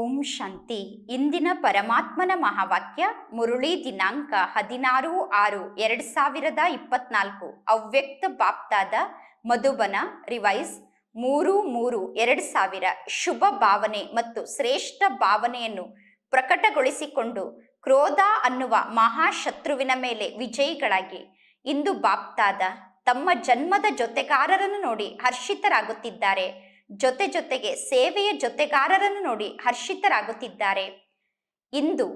ಓಂ ಶಾಂತಿ. ಇಂದಿನ ಪರಮಾತ್ಮನ ಮಹಾವಾಕ್ಯ ಮುರುಳಿ ದಿನಾಂಕ ಹದಿನಾರು ಆರು ಎರಡ್ ಸಾವಿರದ ಇಪ್ಪತ್ನಾಲ್ಕು. ಅವ್ಯಕ್ತ ಬಾಪ್ತಾದ ಮಧುಬನ ರಿವೈಸ್ ಮೂರು ಮೂರು ಎರಡು ಸಾವಿರ. ಶುಭ ಭಾವನೆ ಮತ್ತು ಶ್ರೇಷ್ಠ ಭಾವನೆಯನ್ನು ಪ್ರಕಟಗೊಳಿಸಿಕೊಂಡು ಕ್ರೋಧ ಅನ್ನುವ ಮಹಾಶತ್ರುವಿನ ಮೇಲೆ ವಿಜಯಿಗಳಾಗಿ. ಇಂದು ಬಾಪ್ತಾದ ತಮ್ಮ ಜನ್ಮದ ಜೊತೆಗಾರರನ್ನು ನೋಡಿ ಹರ್ಷಿತರಾಗುತ್ತಿದ್ದಾರೆ. ಜೊತೆ ಜೊತೆಗೆ ಸೇವೆಯ ಜೊತೆಗಾರರನ್ನು ನೋಡಿ ಹರ್ಷಿತರಾಗುತ್ತಿದ್ದಾರೆ. ಇಂದು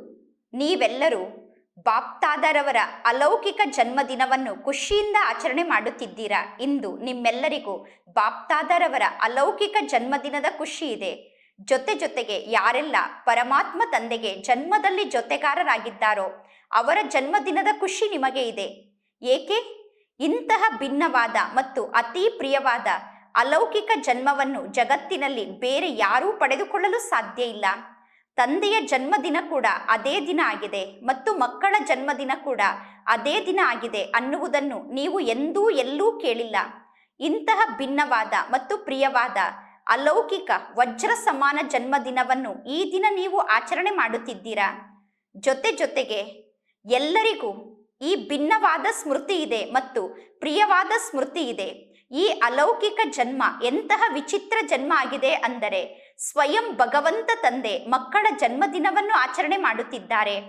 ನೀವೆಲ್ಲರೂ ಬಾಪ್ತಾದರವರ ಅಲೌಕಿಕ ಜನ್ಮದಿನವನ್ನು ಖುಷಿಯಿಂದ ಆಚರಣೆ ಮಾಡುತ್ತಿದ್ದೀರಾ? ಇಂದು ನಿಮ್ಮೆಲ್ಲರಿಗೂ ಬಾಪ್ತಾದರವರ ಅಲೌಕಿಕ ಜನ್ಮದಿನದ ಖುಷಿ ಇದೆ. ಜೊತೆ ಜೊತೆಗೆ ಯಾರೆಲ್ಲ ಪರಮಾತ್ಮ ತಂದೆಗೆ ಜನ್ಮದಲ್ಲಿ ಜೊತೆಗಾರರಾಗಿದ್ದಾರೋ ಅವರ ಜನ್ಮದಿನದ ಖುಷಿ ನಿಮಗೆ ಇದೆ. ಏಕೆ? ಇಂತಹ ಭಿನ್ನವಾದ ಮತ್ತು ಅತಿ ಪ್ರಿಯವಾದ ಅಲೌಕಿಕ ಜನ್ಮವನ್ನು ಜಗತ್ತಿನಲ್ಲಿ ಬೇರೆ ಯಾರೂ ಪಡೆದುಕೊಳ್ಳಲು ಸಾಧ್ಯ ಇಲ್ಲ. ತಂದೆಯ ಜನ್ಮದಿನ ಕೂಡ ಅದೇ ದಿನ ಆಗಿದೆ ಮತ್ತು ಮಕ್ಕಳ ಜನ್ಮದಿನ ಕೂಡ ಅದೇ ದಿನ ಆಗಿದೆ ಅನ್ನುವುದನ್ನು ನೀವು ಎಂದೂ ಎಲ್ಲೂ ಕೇಳಿಲ್ಲ. ಇಂತಹ ಭಿನ್ನವಾದ ಮತ್ತು ಪ್ರಿಯವಾದ ಅಲೌಕಿಕ ವಜ್ರ ಸಮಾನ ಜನ್ಮದಿನವನ್ನು ಈ ದಿನ ನೀವು ಆಚರಣೆ ಮಾಡುತ್ತಿದ್ದೀರಾ? ಜೊತೆ ಜೊತೆಗೆ ಎಲ್ಲರಿಗೂ ಈ ಭಿನ್ನವಾದ ಸ್ಮೃತಿ ಇದೆ ಮತ್ತು ಪ್ರಿಯವಾದ ಸ್ಮೃತಿ ಇದೆ. ಈ ಅಲೌಕಿಕ ಜನ್ಮ ಎಂತಹ ವಿಚಿತ್ರ ಜನ್ಮ ಆಗಿದೆ ಅಂದರೆ ಸ್ವಯಂ ಭಗವಂತ ತಂದೆ ಮಕ್ಕಳ ಜನ್ಮದಿನವನ್ನು ಆಚರಣೆ ಮಾಡುತ್ತಿದ್ದಾರೆ.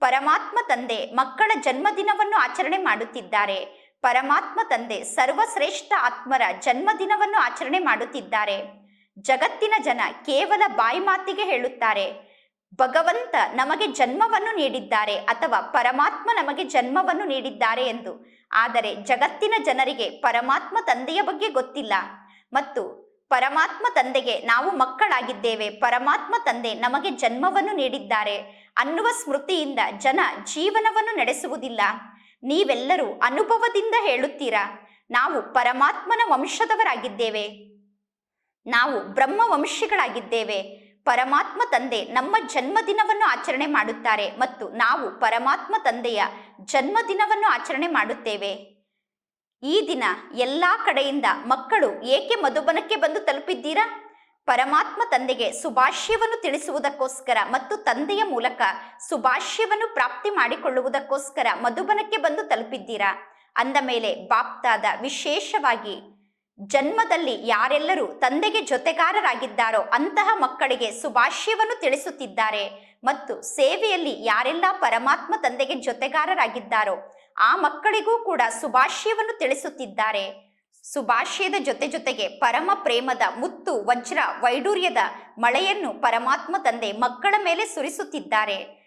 ಪರಮಾತ್ಮ ತಂದೆ ಮಕ್ಕಳ ಜನ್ಮದಿನವನ್ನು ಆಚರಣೆ ಮಾಡುತ್ತಿದ್ದಾರೆ. ಪರಮಾತ್ಮ ತಂದೆ ಸರ್ವಶ್ರೇಷ್ಠ ಆತ್ಮರ ಜನ್ಮದಿನವನ್ನು ಆಚರಣೆ ಮಾಡುತ್ತಿದ್ದಾರೆ. ಜಗತ್ತಿನ ಜನ ಕೇವಲ ಬಾಯಿ ಮಾತಿಗೆ ಹೇಳುತ್ತಾರೆ. ಭಗವಂತ ನಮಗೆ ಜನ್ಮವನ್ನು ನೀಡಿದ್ದಾರೆ ಅಥವಾ ಪರಮಾತ್ಮ ನಮಗೆ ಜನ್ಮವನ್ನು ನೀಡಿದ್ದಾರೆ ಎಂದು. ಆದರೆ ಜಗತ್ತಿನ ಜನರಿಗೆ ಪರಮಾತ್ಮ ತಂದೆಯ ಬಗ್ಗೆ ಗೊತ್ತಿಲ್ಲ. ಮತ್ತು ಪರಮಾತ್ಮ ತಂದೆಗೆ ನಾವು ಮಕ್ಕಳಾಗಿದ್ದೇವೆ. ಪರಮಾತ್ಮ ತಂದೆ ನಮಗೆ ಜನ್ಮವನ್ನು ನೀಡಿದ್ದಾರೆ ಅನ್ನುವ ಸ್ಮೃತಿಯಿಂದ ಜನ ಜೀವನವನ್ನು ನಡೆಸುವುದಿಲ್ಲ. ನೀವೆಲ್ಲರೂ ಅನುಭವದಿಂದ ಹೇಳುತ್ತೀರಾ? ನಾವು ಪರಮಾತ್ಮನ ವಂಶದವರಾಗಿದ್ದೇವೆ. ನಾವು ಬ್ರಹ್ಮ ವಂಶಿಗಳಾಗಿದ್ದೇವೆ ಪರಮಾತ್ಮ ತಂದೆ ನಮ್ಮ ಜನ್ಮದಿನವನ್ನು ಆಚರಣೆ ಮಾಡುತ್ತಾರೆ ಮತ್ತು ನಾವು ಪರಮಾತ್ಮ ತಂದೆಯ ಜನ್ಮದಿನವನ್ನು ಆಚರಣೆ ಮಾಡುತ್ತೇವೆ. ಈ ದಿನ ಎಲ್ಲ ಕಡೆಯಿಂದ ಮಕ್ಕಳು ಏಕೆ ಮಧುಬನಕ್ಕೆ ಬಂದು ತಲುಪಿದ್ದೀರಾ? ಪರಮಾತ್ಮ ತಂದೆಗೆ ಸುಭಾಷ್ಯವನ್ನು ತಿಳಿಸುವುದಕ್ಕೋಸ್ಕರ ಮತ್ತು ತಂದೆಯ ಮೂಲಕ ಸುಭಾಷ್ಯವನ್ನು ಪ್ರಾಪ್ತಿ ಮಾಡಿಕೊಳ್ಳುವುದಕ್ಕೋಸ್ಕರ ಮಧುಬನಕ್ಕೆ ಬಂದು ತಲುಪಿದ್ದೀರಾ? ಅಂದ ಮೇಲೆ ಬಾಪ್ತಾದ ವಿಶೇಷವಾಗಿ ಜನ್ಮದಲ್ಲಿ ಯಾರೆಲ್ಲರೂ ತಂದೆಗೆ ಜೊತೆಗಾರರಾಗಿದ್ದಾರೋ ಅಂತಹ ಮಕ್ಕಳಿಗೆ ಸುಭಾಷ್ಯವನ್ನು ತಿಳಿಸುತ್ತಿದ್ದಾರೆ. ಮತ್ತು ಸೇವೆಯಲ್ಲಿ ಯಾರೆಲ್ಲ ಪರಮಾತ್ಮ ತಂದೆಗೆ ಜೊತೆಗಾರರಾಗಿದ್ದಾರೋ ಆ ಮಕ್ಕಳಿಗೂ ಕೂಡ ಸುಭಾಷ್ಯವನ್ನು ತಿಳಿಸುತ್ತಿದ್ದಾರೆ. ಸುಭಾಷ್ಯದ ಜೊತೆ ಜೊತೆಗೆ ಪರಮ ಪ್ರೇಮದ ಮುತ್ತು, ವಜ್ರ, ವೈಡೂರ್ಯದ ಮಳೆಯನ್ನು ಪರಮಾತ್ಮ ತಂದೆ ಮಕ್ಕಳ ಮೇಲೆ ಸುರಿಸುತ್ತಿದ್ದಾರೆ.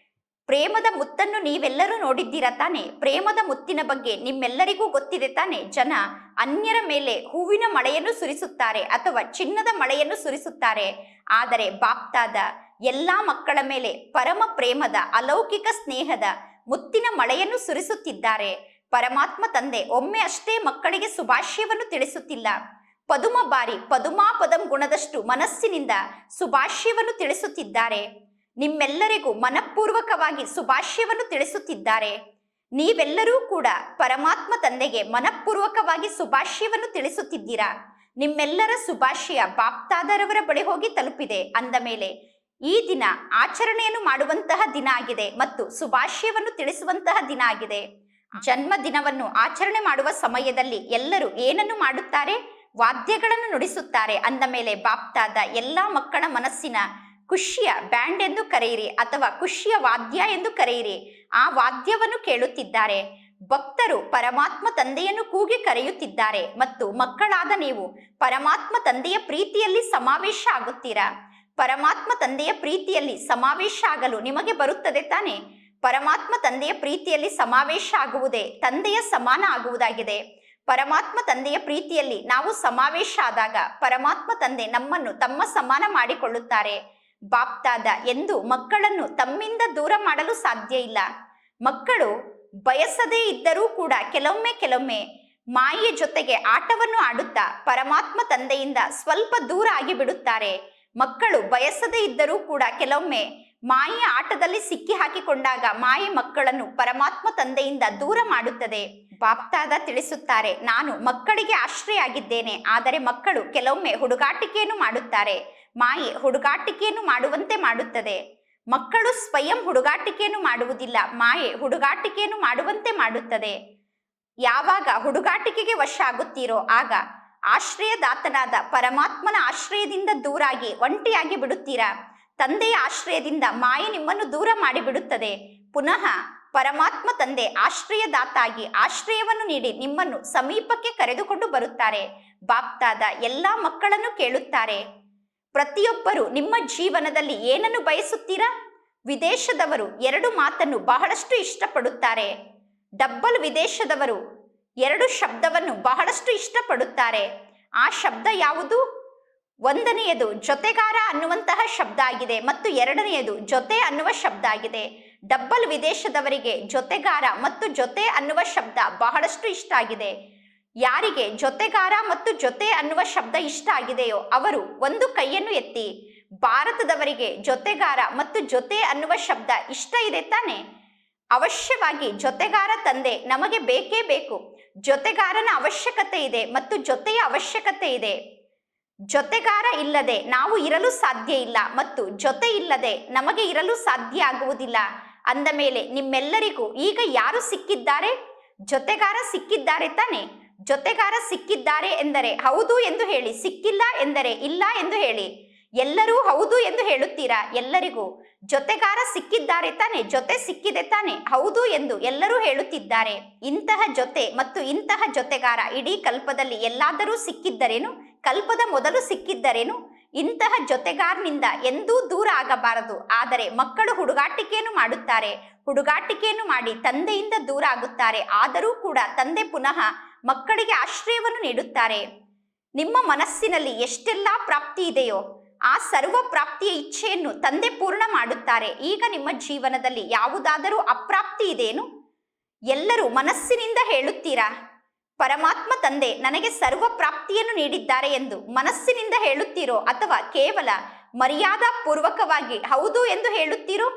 ಪ್ರೇಮದ ಮುತ್ತನ್ನು ನೀವೆಲ್ಲರೂ ನೋಡಿದ್ದೀರಾ ತಾನೆ? ಪ್ರೇಮದ ಮುತ್ತಿನ ಬಗ್ಗೆ ನಿಮ್ಮೆಲ್ಲರಿಗೂ ಗೊತ್ತಿದೆ ತಾನೆ? ಜನ ಅನ್ಯರ ಮೇಲೆ ಹೂವಿನ ಮಳೆಯನ್ನು ಸುರಿಸುತ್ತಾರೆ ಅಥವಾ ಚಿನ್ನದ ಮಳೆಯನ್ನು ಸುರಿಸುತ್ತಾರೆ. ಆದರೆ ಬಾಪ್ತಾದ ಎಲ್ಲಾ ಮಕ್ಕಳ ಮೇಲೆ ಪರಮ ಪ್ರೇಮದ, ಅಲೌಕಿಕ ಸ್ನೇಹದ ಮುತ್ತಿನ ಮಳೆಯನ್ನು ಸುರಿಸುತ್ತಿದ್ದಾರೆ. ಪರಮಾತ್ಮ ತಂದೆ ಒಮ್ಮೆ ಅಷ್ಟೇ ಮಕ್ಕಳಿಗೆ ಸುಭಾಷ್ಯವನ್ನು ತಿಳಿಸುತ್ತಿಲ್ಲ. ಪದುಮ ಬಾರಿ ಪದುಮಾ ಪದಂ ಗುಣದಷ್ಟು ಮನಸ್ಸಿನಿಂದ ಸುಭಾಷ್ಯವನ್ನು ತಿಳಿಸುತ್ತಿದ್ದಾರೆ. ನಿಮ್ಮೆಲ್ಲರಿಗೂ ಮನಪೂರ್ವಕವಾಗಿ ಶುಭಾಶಯವನ್ನು ತಿಳಿಸುತ್ತಿದ್ದಾರೆ. ನೀವೆಲ್ಲರೂ ಕೂಡ ಪರಮಾತ್ಮ ತಂದೆಗೆ ಮನಪೂರ್ವಕವಾಗಿ ಶುಭಾಶಯವನ್ನು ತಿಳಿಸುತ್ತಿದ್ದೀರಾ? ನಿಮ್ಮೆಲ್ಲರ ಶುಭಾಶಯ ಬಾಪ್ತಾದರವರ ಬಳಿ ಹೋಗಿ ತಲುಪಿದೆ. ಅಂದ ಮೇಲೆ, ಈ ದಿನ ಆಚರಣೆಯನ್ನು ಮಾಡುವಂತಹ ದಿನ ಆಗಿದೆ ಮತ್ತು ಶುಭಾಶಯವನ್ನು ತಿಳಿಸುವಂತಹ ದಿನ ಆಗಿದೆ. ಜನ್ಮ ದಿನವನ್ನು ಆಚರಣೆ ಮಾಡುವ ಸಮಯದಲ್ಲಿ ಎಲ್ಲರೂ ಏನನ್ನು ಮಾಡುತ್ತಾರೆ? ವಾದ್ಯಗಳನ್ನು ನುಡಿಸುತ್ತಾರೆ. ಅಂದ ಮೇಲೆ ಬಾಪ್ತಾದ ಎಲ್ಲಾ ಮಕ್ಕಳ ಮನಸ್ಸಿನ ಖುಷಿಯ, ಬ್ಯಾಂಡ್ ಎಂದು ಕರೆಯಿರಿ ಅಥವಾ ಖುಷಿಯ ವಾದ್ಯ ಎಂದು ಕರೆಯಿರಿ. ಆ ವಾದ್ಯವನ್ನು ಕೇಳುತ್ತಿದ್ದಾರೆ. ಭಕ್ತರು ಪರಮಾತ್ಮ ತಂದೆಯನ್ನು ಕೂಗಿ ಕರೆಯುತ್ತಿದ್ದಾರೆ ಮತ್ತು ಮಕ್ಕಳಾದ ನೀವು ಪರಮಾತ್ಮ ತಂದೆಯ ಪ್ರೀತಿಯಲ್ಲಿ ಸಮಾವೇಶ ಆಗುತ್ತೀರಾ? ಪರಮಾತ್ಮ ತಂದೆಯ ಪ್ರೀತಿಯಲ್ಲಿ ಸಮಾವೇಶ ಆಗಲು ನಿಮಗೆ ಬರುತ್ತದೆ ತಾನೆ? ಪರಮಾತ್ಮ ತಂದೆಯ ಪ್ರೀತಿಯಲ್ಲಿ ಸಮಾವೇಶ ಆಗುವುದೇ ತಂದೆಯ ಸಮಾನ ಆಗುವುದಾಗಿದೆ. ಪರಮಾತ್ಮ ತಂದೆಯ ಪ್ರೀತಿಯಲ್ಲಿ ನಾವು ಸಮಾವೇಶ ಆದಾಗ ಪರಮಾತ್ಮ ತಂದೆ ನಮ್ಮನ್ನು ತಮ್ಮ ಸಮಾನ ಮಾಡಿಕೊಳ್ಳುತ್ತಾರೆ. ಬಾಪ್ತಾದ ಎಂದು ಮಕ್ಕಳನ್ನು ತಮ್ಮಿಂದ ದೂರ ಮಾಡಲು ಸಾಧ್ಯ ಇಲ್ಲ. ಮಕ್ಕಳು ಬಯಸದೇ ಇದ್ದರೂ ಕೂಡ ಕೆಲವೊಮ್ಮೆ ಕೆಲವೊಮ್ಮೆ ಮಾಯೆಯ ಜೊತೆಗೆ ಆಟವನ್ನು ಆಡುತ್ತಾ ಪರಮಾತ್ಮ ತಂದೆಯಿಂದ ಸ್ವಲ್ಪ ದೂರ ಆಗಿ ಬಿಡುತ್ತಾರೆ ಮಕ್ಕಳು ಬಯಸದೇ ಇದ್ದರೂ ಕೂಡ ಕೆಲವೊಮ್ಮೆ ಮಾಯೆಯ ಆಟದಲ್ಲಿ ಸಿಕ್ಕಿ ಹಾಕಿಕೊಂಡಾಗ ಮಾಯೆ ಮಕ್ಕಳನ್ನು ಪರಮಾತ್ಮ ತಂದೆಯಿಂದ ದೂರ ಮಾಡುತ್ತದೆ. ಬಾಪ್ತಾದ ತಿಳಿಸುತ್ತಾರೆ, ನಾನು ಮಕ್ಕಳಿಗೆ ಆಶ್ರಯ ಆಗಿದ್ದೇನೆ ಆದರೆ ಮಕ್ಕಳು ಕೆಲವೊಮ್ಮೆ ಹುಡುಗಾಟಿಕೆಯನ್ನು ಮಾಡುತ್ತಾರೆ. ಮಾಯೆ ಹುಡುಗಾಟಿಕೆಯನ್ನು ಮಾಡುವಂತೆ ಮಾಡುತ್ತದೆ. ಮಕ್ಕಳು ಸ್ವಯಂ ಹುಡುಗಾಟಿಕೆಯನ್ನು ಮಾಡುವುದಿಲ್ಲ, ಮಾಯೆ ಹುಡುಗಾಟಿಕೆಯನ್ನು ಮಾಡುವಂತೆ ಮಾಡುತ್ತದೆ. ಯಾವಾಗ ಹುಡುಗಾಟಿಕೆಗೆ ವಶ ಆಗುತ್ತೀರೋ, ಆಗ ಆಶ್ರಯದಾತನಾದ ಪರಮಾತ್ಮನ ಆಶ್ರಯದಿಂದ ದೂರಾಗಿ ಒಂಟಿಯಾಗಿ ಬಿಡುತ್ತೀರಾ? ತಂದೆಯ ಆಶ್ರಯದಿಂದ ಮಾಯೆ ನಿಮ್ಮನ್ನು ದೂರ ಮಾಡಿಬಿಡುತ್ತದೆ. ಪುನಃ ಪರಮಾತ್ಮ ತಂದೆ ಆಶ್ರಯದಾತಾಗಿ ಆಶ್ರಯವನ್ನು ನೀಡಿ ನಿಮ್ಮನ್ನು ಸಮೀಪಕ್ಕೆ ಕರೆದುಕೊಂಡು ಬರುತ್ತಾರೆ. ಬಾಪ್ತಾದ ಎಲ್ಲ ಮಕ್ಕಳನ್ನು ಕೇಳುತ್ತಾರೆ. ಪ್ರತಿಯೊಬ್ಬರು ನಿಮ್ಮ ಜೀವನದಲ್ಲಿ ಏನನ್ನು ಬಯಸುತ್ತೀರಾ? ವಿದೇಶದವರು ಎರಡು ಮಾತನ್ನು ಬಹಳಷ್ಟು ಇಷ್ಟಪಡುತ್ತಾರೆ. ಡಬ್ಬಲ್ ವಿದೇಶದವರು ಎರಡು ಶಬ್ದವನ್ನು ಬಹಳಷ್ಟು ಇಷ್ಟಪಡುತ್ತಾರೆ. ಆ ಶಬ್ದ ಯಾವುದು? ಒಂದನೆಯದು ಜೊತೆಗಾರ ಅನ್ನುವಂತಹ ಶಬ್ದ ಆಗಿದೆ ಮತ್ತು ಎರಡನೆಯದು ಜೊತೆ ಅನ್ನುವ ಶಬ್ದ ಆಗಿದೆ ಡಬ್ಬಲ್ ವಿದೇಶದವರಿಗೆ ಜೊತೆಗಾರ ಮತ್ತು ಜೊತೆ ಅನ್ನುವ ಶಬ್ದ ಬಹಳಷ್ಟು ಇಷ್ಟ ಆಗಿದೆ. ಯಾರಿಗೆ ಜೊತೆಗಾರ ಮತ್ತು ಜೊತೆ ಅನ್ನುವ ಶಬ್ದ ಇಷ್ಟ ಆಗಿದೆಯೋ ಅವರು ಒಂದು ಕೈಯನ್ನು ಎತ್ತಿ, ಭಾರತದವರಿಗೆ ಜೊತೆಗಾರ ಮತ್ತು ಜೊತೆ ಅನ್ನುವ ಶಬ್ದ ಇಷ್ಟ ಇದೆ ತಾನೆ? ಅವಶ್ಯವಾಗಿ ಜೊತೆಗಾರ ತಂದೆ ನಮಗೆ ಬೇಕೇ ಬೇಕು. ಜೊತೆಗಾರನ ಅವಶ್ಯಕತೆ ಇದೆ ಮತ್ತು ಜೊತೆಯ ಅವಶ್ಯಕತೆ ಇದೆ. ಜೊತೆಗಾರ ಇಲ್ಲದೆ ನಾವು ಇರಲು ಸಾಧ್ಯ ಇಲ್ಲ ಮತ್ತು ಜೊತೆ ಇಲ್ಲದೆ ನಮಗೆ ಇರಲು ಸಾಧ್ಯ ಆಗುವುದಿಲ್ಲ. ಅಂದ ಮೇಲೆ ನಿಮ್ಮೆಲ್ಲರಿಗೂ ಈಗ ಯಾರು ಸಿಕ್ಕಿದ್ದಾರೆ? ಜೊತೆಗಾರ ಸಿಕ್ಕಿದ್ದಾರೆ ತಾನೆ? ಜೊತೆಗಾರ ಸಿಕ್ಕಿದ್ದಾರೆ ಎಂದರೆ ಹೌದು ಎಂದು ಹೇಳಿ, ಸಿಕ್ಕಿಲ್ಲ ಎಂದರೆ ಇಲ್ಲ ಎಂದು ಹೇಳಿ. ಎಲ್ಲರೂ ಹೌದು ಎಂದು ಹೇಳುತ್ತೀರಾ? ಎಲ್ಲರಿಗೂ. ಜೊತೆಗಾರ ಸಿಕ್ಕಿದ್ದಾರೆ ತಾನೆ? ಜೊತೆ ಸಿಕ್ಕಿದೆ ತಾನೆ? ಹೌದು ಎಂದು ಎಲ್ಲರೂ ಹೇಳುತ್ತಿದ್ದಾರೆ. ಇಂತಹ ಜೊತೆ ಮತ್ತು ಇಂತಹ ಜೊತೆಗಾರ ಇಡೀ ಕಲ್ಪದಲ್ಲಿ ಎಲ್ಲಾದರೂ ಸಿಕ್ಕಿದ್ದರೇನು? ಕಲ್ಪದ ಮೊದಲು ಸಿಕ್ಕಿದ್ದರೇನು? ಇಂತಹ ಜೊತೆಗಾರನಿಂದ ಎಂದೂ ದೂರ ಆಗಬಾರದು. ಆದರೆ ಮಕ್ಕಳು ಹುಡುಗಾಟಿಕೆಯನ್ನು ಮಾಡುತ್ತಾರೆ. ಹುಡುಗಾಟಿಕೆಯನ್ನು ಮಾಡಿ ತಂದೆಯಿಂದ ದೂರ ಆಗುತ್ತಾರೆ. ಆದರೂ ಕೂಡ ತಂದೆ ಪುನಃ ಮಕ್ಕಳಿಗೆ ಆಶ್ರಯವನ್ನು ನೀಡುತ್ತಾರೆ. ನಿಮ್ಮ ಮನಸ್ಸಿನಲ್ಲಿ ಎಷ್ಟೆಲ್ಲ ಪ್ರಾಪ್ತಿ ಇದೆಯೋ, ಆ ಸರ್ವ ಪ್ರಾಪ್ತಿಯ ಇಚ್ಛೆಯನ್ನು ತಂದೆ ಪೂರ್ಣ ಮಾಡುತ್ತಾರೆ. ಈಗ ನಿಮ್ಮ ಜೀವನದಲ್ಲಿ ಯಾವುದಾದರೂ ಅಪ್ರಾಪ್ತಿ ಇದೇನು? ಎಲ್ಲರೂ ಮನಸ್ಸಿನಿಂದ ಹೇಳುತ್ತೀರಾ? ಪರಮಾತ್ಮ ತಂದೆ ನನಗೆ ಸರ್ವ ಪ್ರಾಪ್ತಿಯನ್ನು ನೀಡಿದ್ದಾರೆ ಎಂದು ಮನಸ್ಸಿನಿಂದ ಹೇಳುತ್ತೀರೋ ಅಥವಾ ಕೇವಲ ಮರ್ಯಾದಾ ಪೂರ್ವಕವಾಗಿ ಹೌದು ಎಂದು ಹೇಳುತ್ತೀರೋ?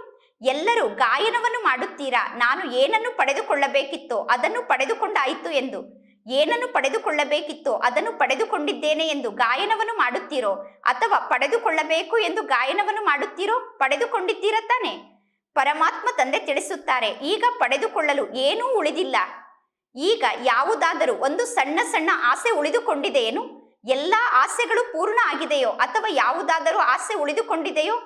ಎಲ್ಲರೂ ಗಾಯನವನ್ನು ಮಾಡುತ್ತೀರಾ? ನಾನು ಏನನ್ನು ಪಡೆದುಕೊಳ್ಳಬೇಕಿತ್ತೋ ಅದನ್ನು ಪಡೆದುಕೊಂಡಾಯಿತು ಎಂದು. ಏನನ್ನು ಪಡೆದುಕೊಳ್ಳಬೇಕಿತ್ತೋ ಅದನ್ನು ಪಡೆದುಕೊಂಡಿದ್ದೇನೆ ಎಂದು ಗಾಯನವನ್ನು ಮಾಡುತ್ತೀರೋ? ಅಥವಾ ಪಡೆದುಕೊಳ್ಳಬೇಕು ಎಂದು ಗಾಯನವನ್ನು ಮಾಡುತ್ತೀರೋ? ಪಡೆದುಕೊಂಡಿದ್ದೀರ ತಾನೆ? ಪರಮಾತ್ಮ ತಂದೆ ತಿಳಿಸುತ್ತಾರೆ, ಈಗ ಪಡೆದುಕೊಳ್ಳಲು ಏನೂ ಉಳಿದಿಲ್ಲ. ಈಗ ಯಾವುದಾದರೂ ಒಂದು ಸಣ್ಣ ಸಣ್ಣ ಆಸೆ ಉಳಿದುಕೊಂಡಿದೆಯೇನು? ಎಲ್ಲ ಆಸೆಗಳು ಪೂರ್ಣ ಆಗಿದೆಯೋ ಅಥವಾ ಯಾವುದಾದರೂ ಆಸೆ ಉಳಿದುಕೊಂಡಿದೆಯೋ?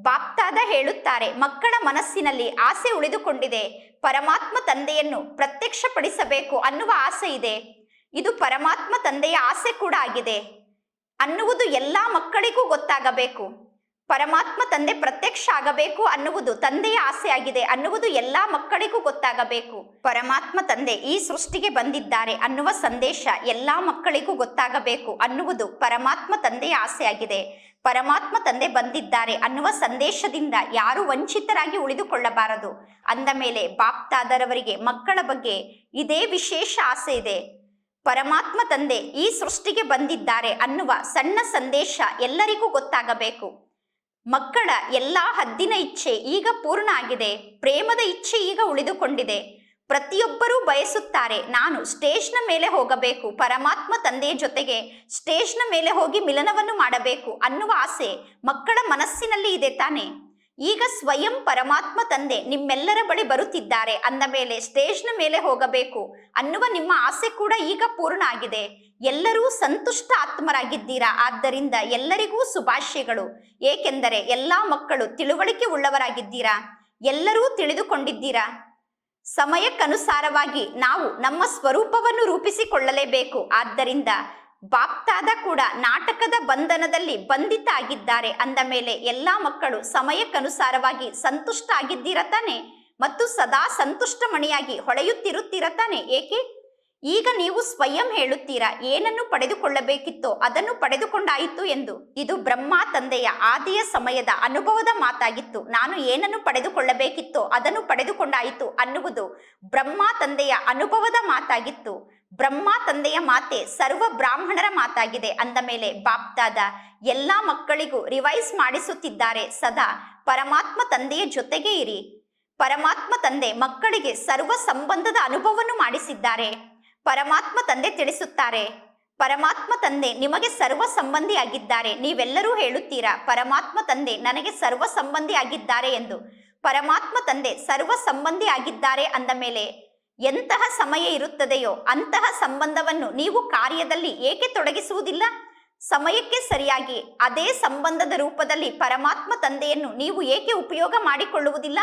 ಬಾಪ್ತಾದ ಹೇಳುತ್ತಾರೆ, ಮಕ್ಕಳ ಮನಸ್ಸಿನಲ್ಲಿ ಆಸೆ ಉಳಿದುಕೊಂಡಿದೆ, ಪರಮಾತ್ಮ ತಂದೆಯನ್ನು ಪ್ರತ್ಯಕ್ಷಪಡಿಸಬೇಕು ಅನ್ನುವ ಆಸೆ ಇದೆ. ಇದು ಪರಮಾತ್ಮ ತಂದೆಯ ಆಸೆ ಕೂಡ ಆಗಿದೆ. ಅನ್ನುವುದು ಎಲ್ಲ ಮಕ್ಕಳಿಗೂ ಗೊತ್ತಾಗಬೇಕು. ಪರಮಾತ್ಮ ತಂದೆ ಪ್ರತ್ಯಕ್ಷ ಆಗಬೇಕು ಅನ್ನುವುದು ತಂದೆಯ ಆಸೆಯಾಗಿದೆ ಅನ್ನುವುದು ಎಲ್ಲ ಮಕ್ಕಳಿಗೂ ಗೊತ್ತಾಗಬೇಕು. ಪರಮಾತ್ಮ ತಂದೆ ಈ ಸೃಷ್ಟಿಗೆ ಬಂದಿದ್ದಾರೆ ಅನ್ನುವ ಸಂದೇಶ ಎಲ್ಲ ಮಕ್ಕಳಿಗೂ ಗೊತ್ತಾಗಬೇಕು ಅನ್ನುವುದು ಪರಮಾತ್ಮ ತಂದೆಯ ಆಸೆಯಾಗಿದೆ. ಪರಮಾತ್ಮ ತಂದೆ ಬಂದಿದ್ದಾರೆ ಅನ್ನುವ ಸಂದೇಶದಿಂದ ಯಾರು ವಂಚಿತರಾಗಿ ಉಳಿದುಕೊಳ್ಳಬಾರದು. ಅಂದ ಮೇಲೆ ಬಾಪ್ತಾದರವರಿಗೆ ಮಕ್ಕಳ ಬಗ್ಗೆ ಇದೇ ವಿಶೇಷ ಆಸೆ ಇದೆ. ಪರಮಾತ್ಮ ತಂದೆ ಈ ಸೃಷ್ಟಿಗೆ ಬಂದಿದ್ದಾರೆ ಅನ್ನುವ ಸಣ್ಣ ಸಂದೇಶ ಎಲ್ಲರಿಗೂ ಗೊತ್ತಾಗಬೇಕು. ಮಕ್ಕಳ ಎಲ್ಲ ಹದ್ದಿನ ಇಚ್ಛೆ ಈಗ ಪೂರ್ಣ ಆಗಿದೆ. ಪ್ರೇಮದ ಇಚ್ಛೆ ಈಗ ಉಳಿದುಕೊಂಡಿದೆ. ಪ್ರತಿಯೊಬ್ಬರೂ ಬಯಸುತ್ತಾರೆ, ನಾನು ಸ್ಟೇಜ್ನ ಮೇಲೆ ಹೋಗಬೇಕು, ಪರಮಾತ್ಮ ತಂದೆಯ ಜೊತೆಗೆ ಸ್ಟೇಜ್ನ ಮೇಲೆ ಹೋಗಿ ಮಿಲನವನ್ನು ಮಾಡಬೇಕು ಅನ್ನುವ ಆಸೆ ಮಕ್ಕಳ ಮನಸ್ಸಿನಲ್ಲಿ ಇದೆ ತಾನೆ. ಈಗ ಸ್ವಯಂ ಪರಮಾತ್ಮ ತಂದೆ ನಿಮ್ಮೆಲ್ಲರ ಬಳಿ ಬರುತ್ತಿದ್ದಾರೆ. ಅಂದ ಮೇಲೆ ಸ್ಟೇಜ್ನ ಮೇಲೆ ಹೋಗಬೇಕು. ಅನ್ನುವ ನಿಮ್ಮ ಆಸೆ ಕೂಡ ಈಗ ಪೂರ್ಣ ಆಗಿದೆ. ಎಲ್ಲರೂ ಸಂತುಷ್ಟ ಆತ್ಮರಾಗಿದ್ದೀರಾ? ಆದ್ದರಿಂದ ಎಲ್ಲರಿಗೂ ಶುಭಾಶಯಗಳು. ಏಕೆಂದರೆ ಎಲ್ಲಾ ಮಕ್ಕಳು ತಿಳುವಳಿಕೆ ಉಳ್ಳವರಾಗಿದ್ದೀರಾ? ಎಲ್ಲರೂ ತಿಳಿದುಕೊಂಡಿದ್ದೀರಾ? ಸಮಯಕ್ಕನುಸಾರವಾಗಿ ನಾವು ನಮ್ಮ ಸ್ವರೂಪವನ್ನು ರೂಪಿಸಿಕೊಳ್ಳಲೇಬೇಕು. ಆದ್ದರಿಂದ ಬಾಪ್ತಾದ ಕೂಡ ನಾಟಕದ ಬಂಧನದಲ್ಲಿ ಬಂಧಿತ ಆಗಿದ್ದಾರೆ ಅಂದ ಮೇಲೆ ಎಲ್ಲ ಮಕ್ಕಳು ಸಮಯಕ್ಕನುಸಾರವಾಗಿ ಸಂತುಷ್ಟ ಆಗಿದ್ದಿರತಾನೆ ಮತ್ತು ಸದಾ ಸಂತುಷ್ಟ ಮಣಿಯಾಗಿ ಹೊಳೆಯುತ್ತಿರುತ್ತಿರತಾನೆ ಏಕೆ? ಈಗ ನೀವು ಸ್ವಯಂ ಹೇಳುತ್ತೀರಾ, ಏನನ್ನು ಪಡೆದುಕೊಳ್ಳಬೇಕಿತ್ತೋ ಅದನ್ನು ಪಡೆದುಕೊಂಡಾಯಿತು ಎಂದು? ಇದು ಬ್ರಹ್ಮ ತಂದೆಯ ಆದಿಯ ಸಮಯದ ಅನುಭವದ ಮಾತಾಗಿತ್ತು. ನಾನು ಏನನ್ನು ಪಡೆದುಕೊಳ್ಳಬೇಕಿತ್ತೋ ಅದನ್ನು ಪಡೆದುಕೊಂಡಾಯಿತು ಅನ್ನುವುದು ಬ್ರಹ್ಮ ತಂದೆಯ ಅನುಭವದ ಮಾತಾಗಿತ್ತು. ಬ್ರಹ್ಮ ತಂದೆಯ ಮಾತೆ ಸರ್ವ ಬ್ರಾಹ್ಮಣರ ಮಾತಾಗಿದೆ ಅಂದ ಮೇಲೆ ಬಾಪ್ತಾದ ಎಲ್ಲ ಮಕ್ಕಳಿಗೂ ರಿವೈಸ್ ಮಾಡಿಸುತ್ತಿದ್ದಾರೆ ಸದಾ. ಪರಮಾತ್ಮ ತಂದೆಯ ಜೊತೆಗೆ ಇರಿ. ಪರಮಾತ್ಮ ತಂದೆ ಮಕ್ಕಳಿಗೆ ಸರ್ವ ಸಂಬಂಧದ ಅನುಭವವನ್ನು ಮಾಡಿಸಿದ್ದಾರೆ. ಪರಮಾತ್ಮ ತಂದೆ ತಿಳಿಸುತ್ತಾರೆ. ಪರಮಾತ್ಮ ತಂದೆ ನಿಮಗೆ ಸರ್ವ ಸಂಬಂಧಿಯಾಗಿದ್ದಾರೆ ನೀವೆಲ್ಲರೂ ಹೇಳುತ್ತೀರಾ, ಪರಮಾತ್ಮ ತಂದೆ ನನಗೆ ಸರ್ವ ಸಂಬಂಧಿಯಾಗಿದ್ದಾರೆ ಎಂದು. ಪರಮಾತ್ಮ ತಂದೆ ಸರ್ವ ಸಂಬಂಧಿಯಾಗಿದ್ದಾರೆ ಅಂದ ಮೇಲೆ ಎಂತಹ ಸಮಯ ಇರುತ್ತದೆಯೋ ಅಂತಹ ಸಂಬಂಧವನ್ನು ನೀವು ಕಾರ್ಯದಲ್ಲಿ ಏಕೆ ತೊಡಗಿಸುವುದಿಲ್ಲ? ಸಮಯಕ್ಕೆ ಸರಿಯಾಗಿ ಅದೇ ಸಂಬಂಧದ ರೂಪದಲ್ಲಿ ಪರಮಾತ್ಮ ತಂದೆಯನ್ನು ನೀವು ಏಕೆ ಉಪಯೋಗ ಮಾಡಿಕೊಳ್ಳುವುದಿಲ್ಲ?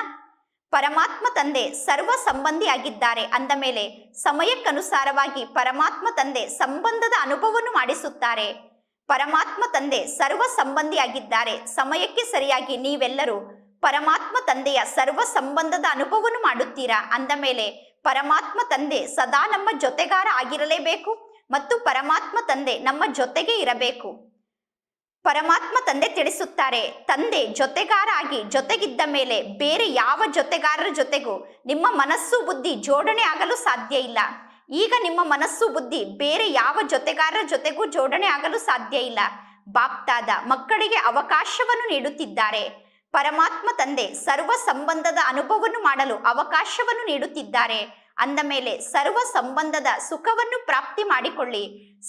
ಪರಮಾತ್ಮ ತಂದೆ ಸರ್ವ ಸಂಬಂಧಿಯಾಗಿದ್ದಾರೆ ಅಂದ ಮೇಲೆ ಸಮಯಕ್ಕನುಸಾರವಾಗಿ ಪರಮಾತ್ಮ ತಂದೆ ಸಂಬಂಧದ ಅನುಭವವನ್ನು ಮಾಡಿಸುತ್ತಾರೆ. ಪರಮಾತ್ಮ ತಂದೆ ಸರ್ವ ಸಂಬಂಧಿಯಾಗಿದ್ದಾರೆ. ಸಮಯಕ್ಕೆ ಸರಿಯಾಗಿ ನೀವೆಲ್ಲರೂ ಪರಮಾತ್ಮ ತಂದೆಯ ಸರ್ವ ಸಂಬಂಧದ ಅನುಭವವನ್ನು ಮಾಡುತ್ತೀರಾ? ಅಂದ ಮೇಲೆ ಪರಮಾತ್ಮ ತಂದೆ ಸದಾ ನಮ್ಮ ಜೊತೆಗಾರ ಆಗಿರಲೇಬೇಕು ಮತ್ತು ಪರಮಾತ್ಮ ತಂದೆ ನಮ್ಮ ಜೊತೆಗೆ ಇರಬೇಕು. ಪರಮಾತ್ಮ ತಂದೆ ತಿಳಿಸುತ್ತಾರೆ, ತಂದೆ, ಜೊತೆಗಾರ ಆಗಿ ಜೊತೆಗಿದ್ದ ಮೇಲೆ ಬೇರೆ ಯಾವ ಜೊತೆಗಾರರ ಜೊತೆಗೂ ನಿಮ್ಮ ಮನಸ್ಸು ಬುದ್ಧಿ ಜೋಡಣೆ ಆಗಲು ಸಾಧ್ಯ ಇಲ್ಲ. ಈಗ ನಿಮ್ಮ ಮನಸ್ಸು ಬುದ್ಧಿ ಬೇರೆ ಯಾವ ಜೊತೆಗಾರರ ಜೊತೆಗೂ ಜೋಡಣೆ ಆಗಲು ಸಾಧ್ಯ ಇಲ್ಲ. ಬಾಪ್ತಾದ ಮಕ್ಕಳಿಗೆ ಅವಕಾಶವನ್ನು ನೀಡುತ್ತಿದ್ದಾರೆ. ಪರಮಾತ್ಮ ತಂದೆ ಸರ್ವ ಸಂಬಂಧದ ಅನುಭವವನ್ನು ಮಾಡಲು ಅವಕಾಶವನ್ನು ನೀಡುತ್ತಿದ್ದಾರೆ. ಅಂದ ಮೇಲೆ ಸರ್ವ ಸಂಬಂಧದ ಸುಖವನ್ನು ಪ್ರಾಪ್ತಿ ಮಾಡಿಕೊಳ್ಳಿ.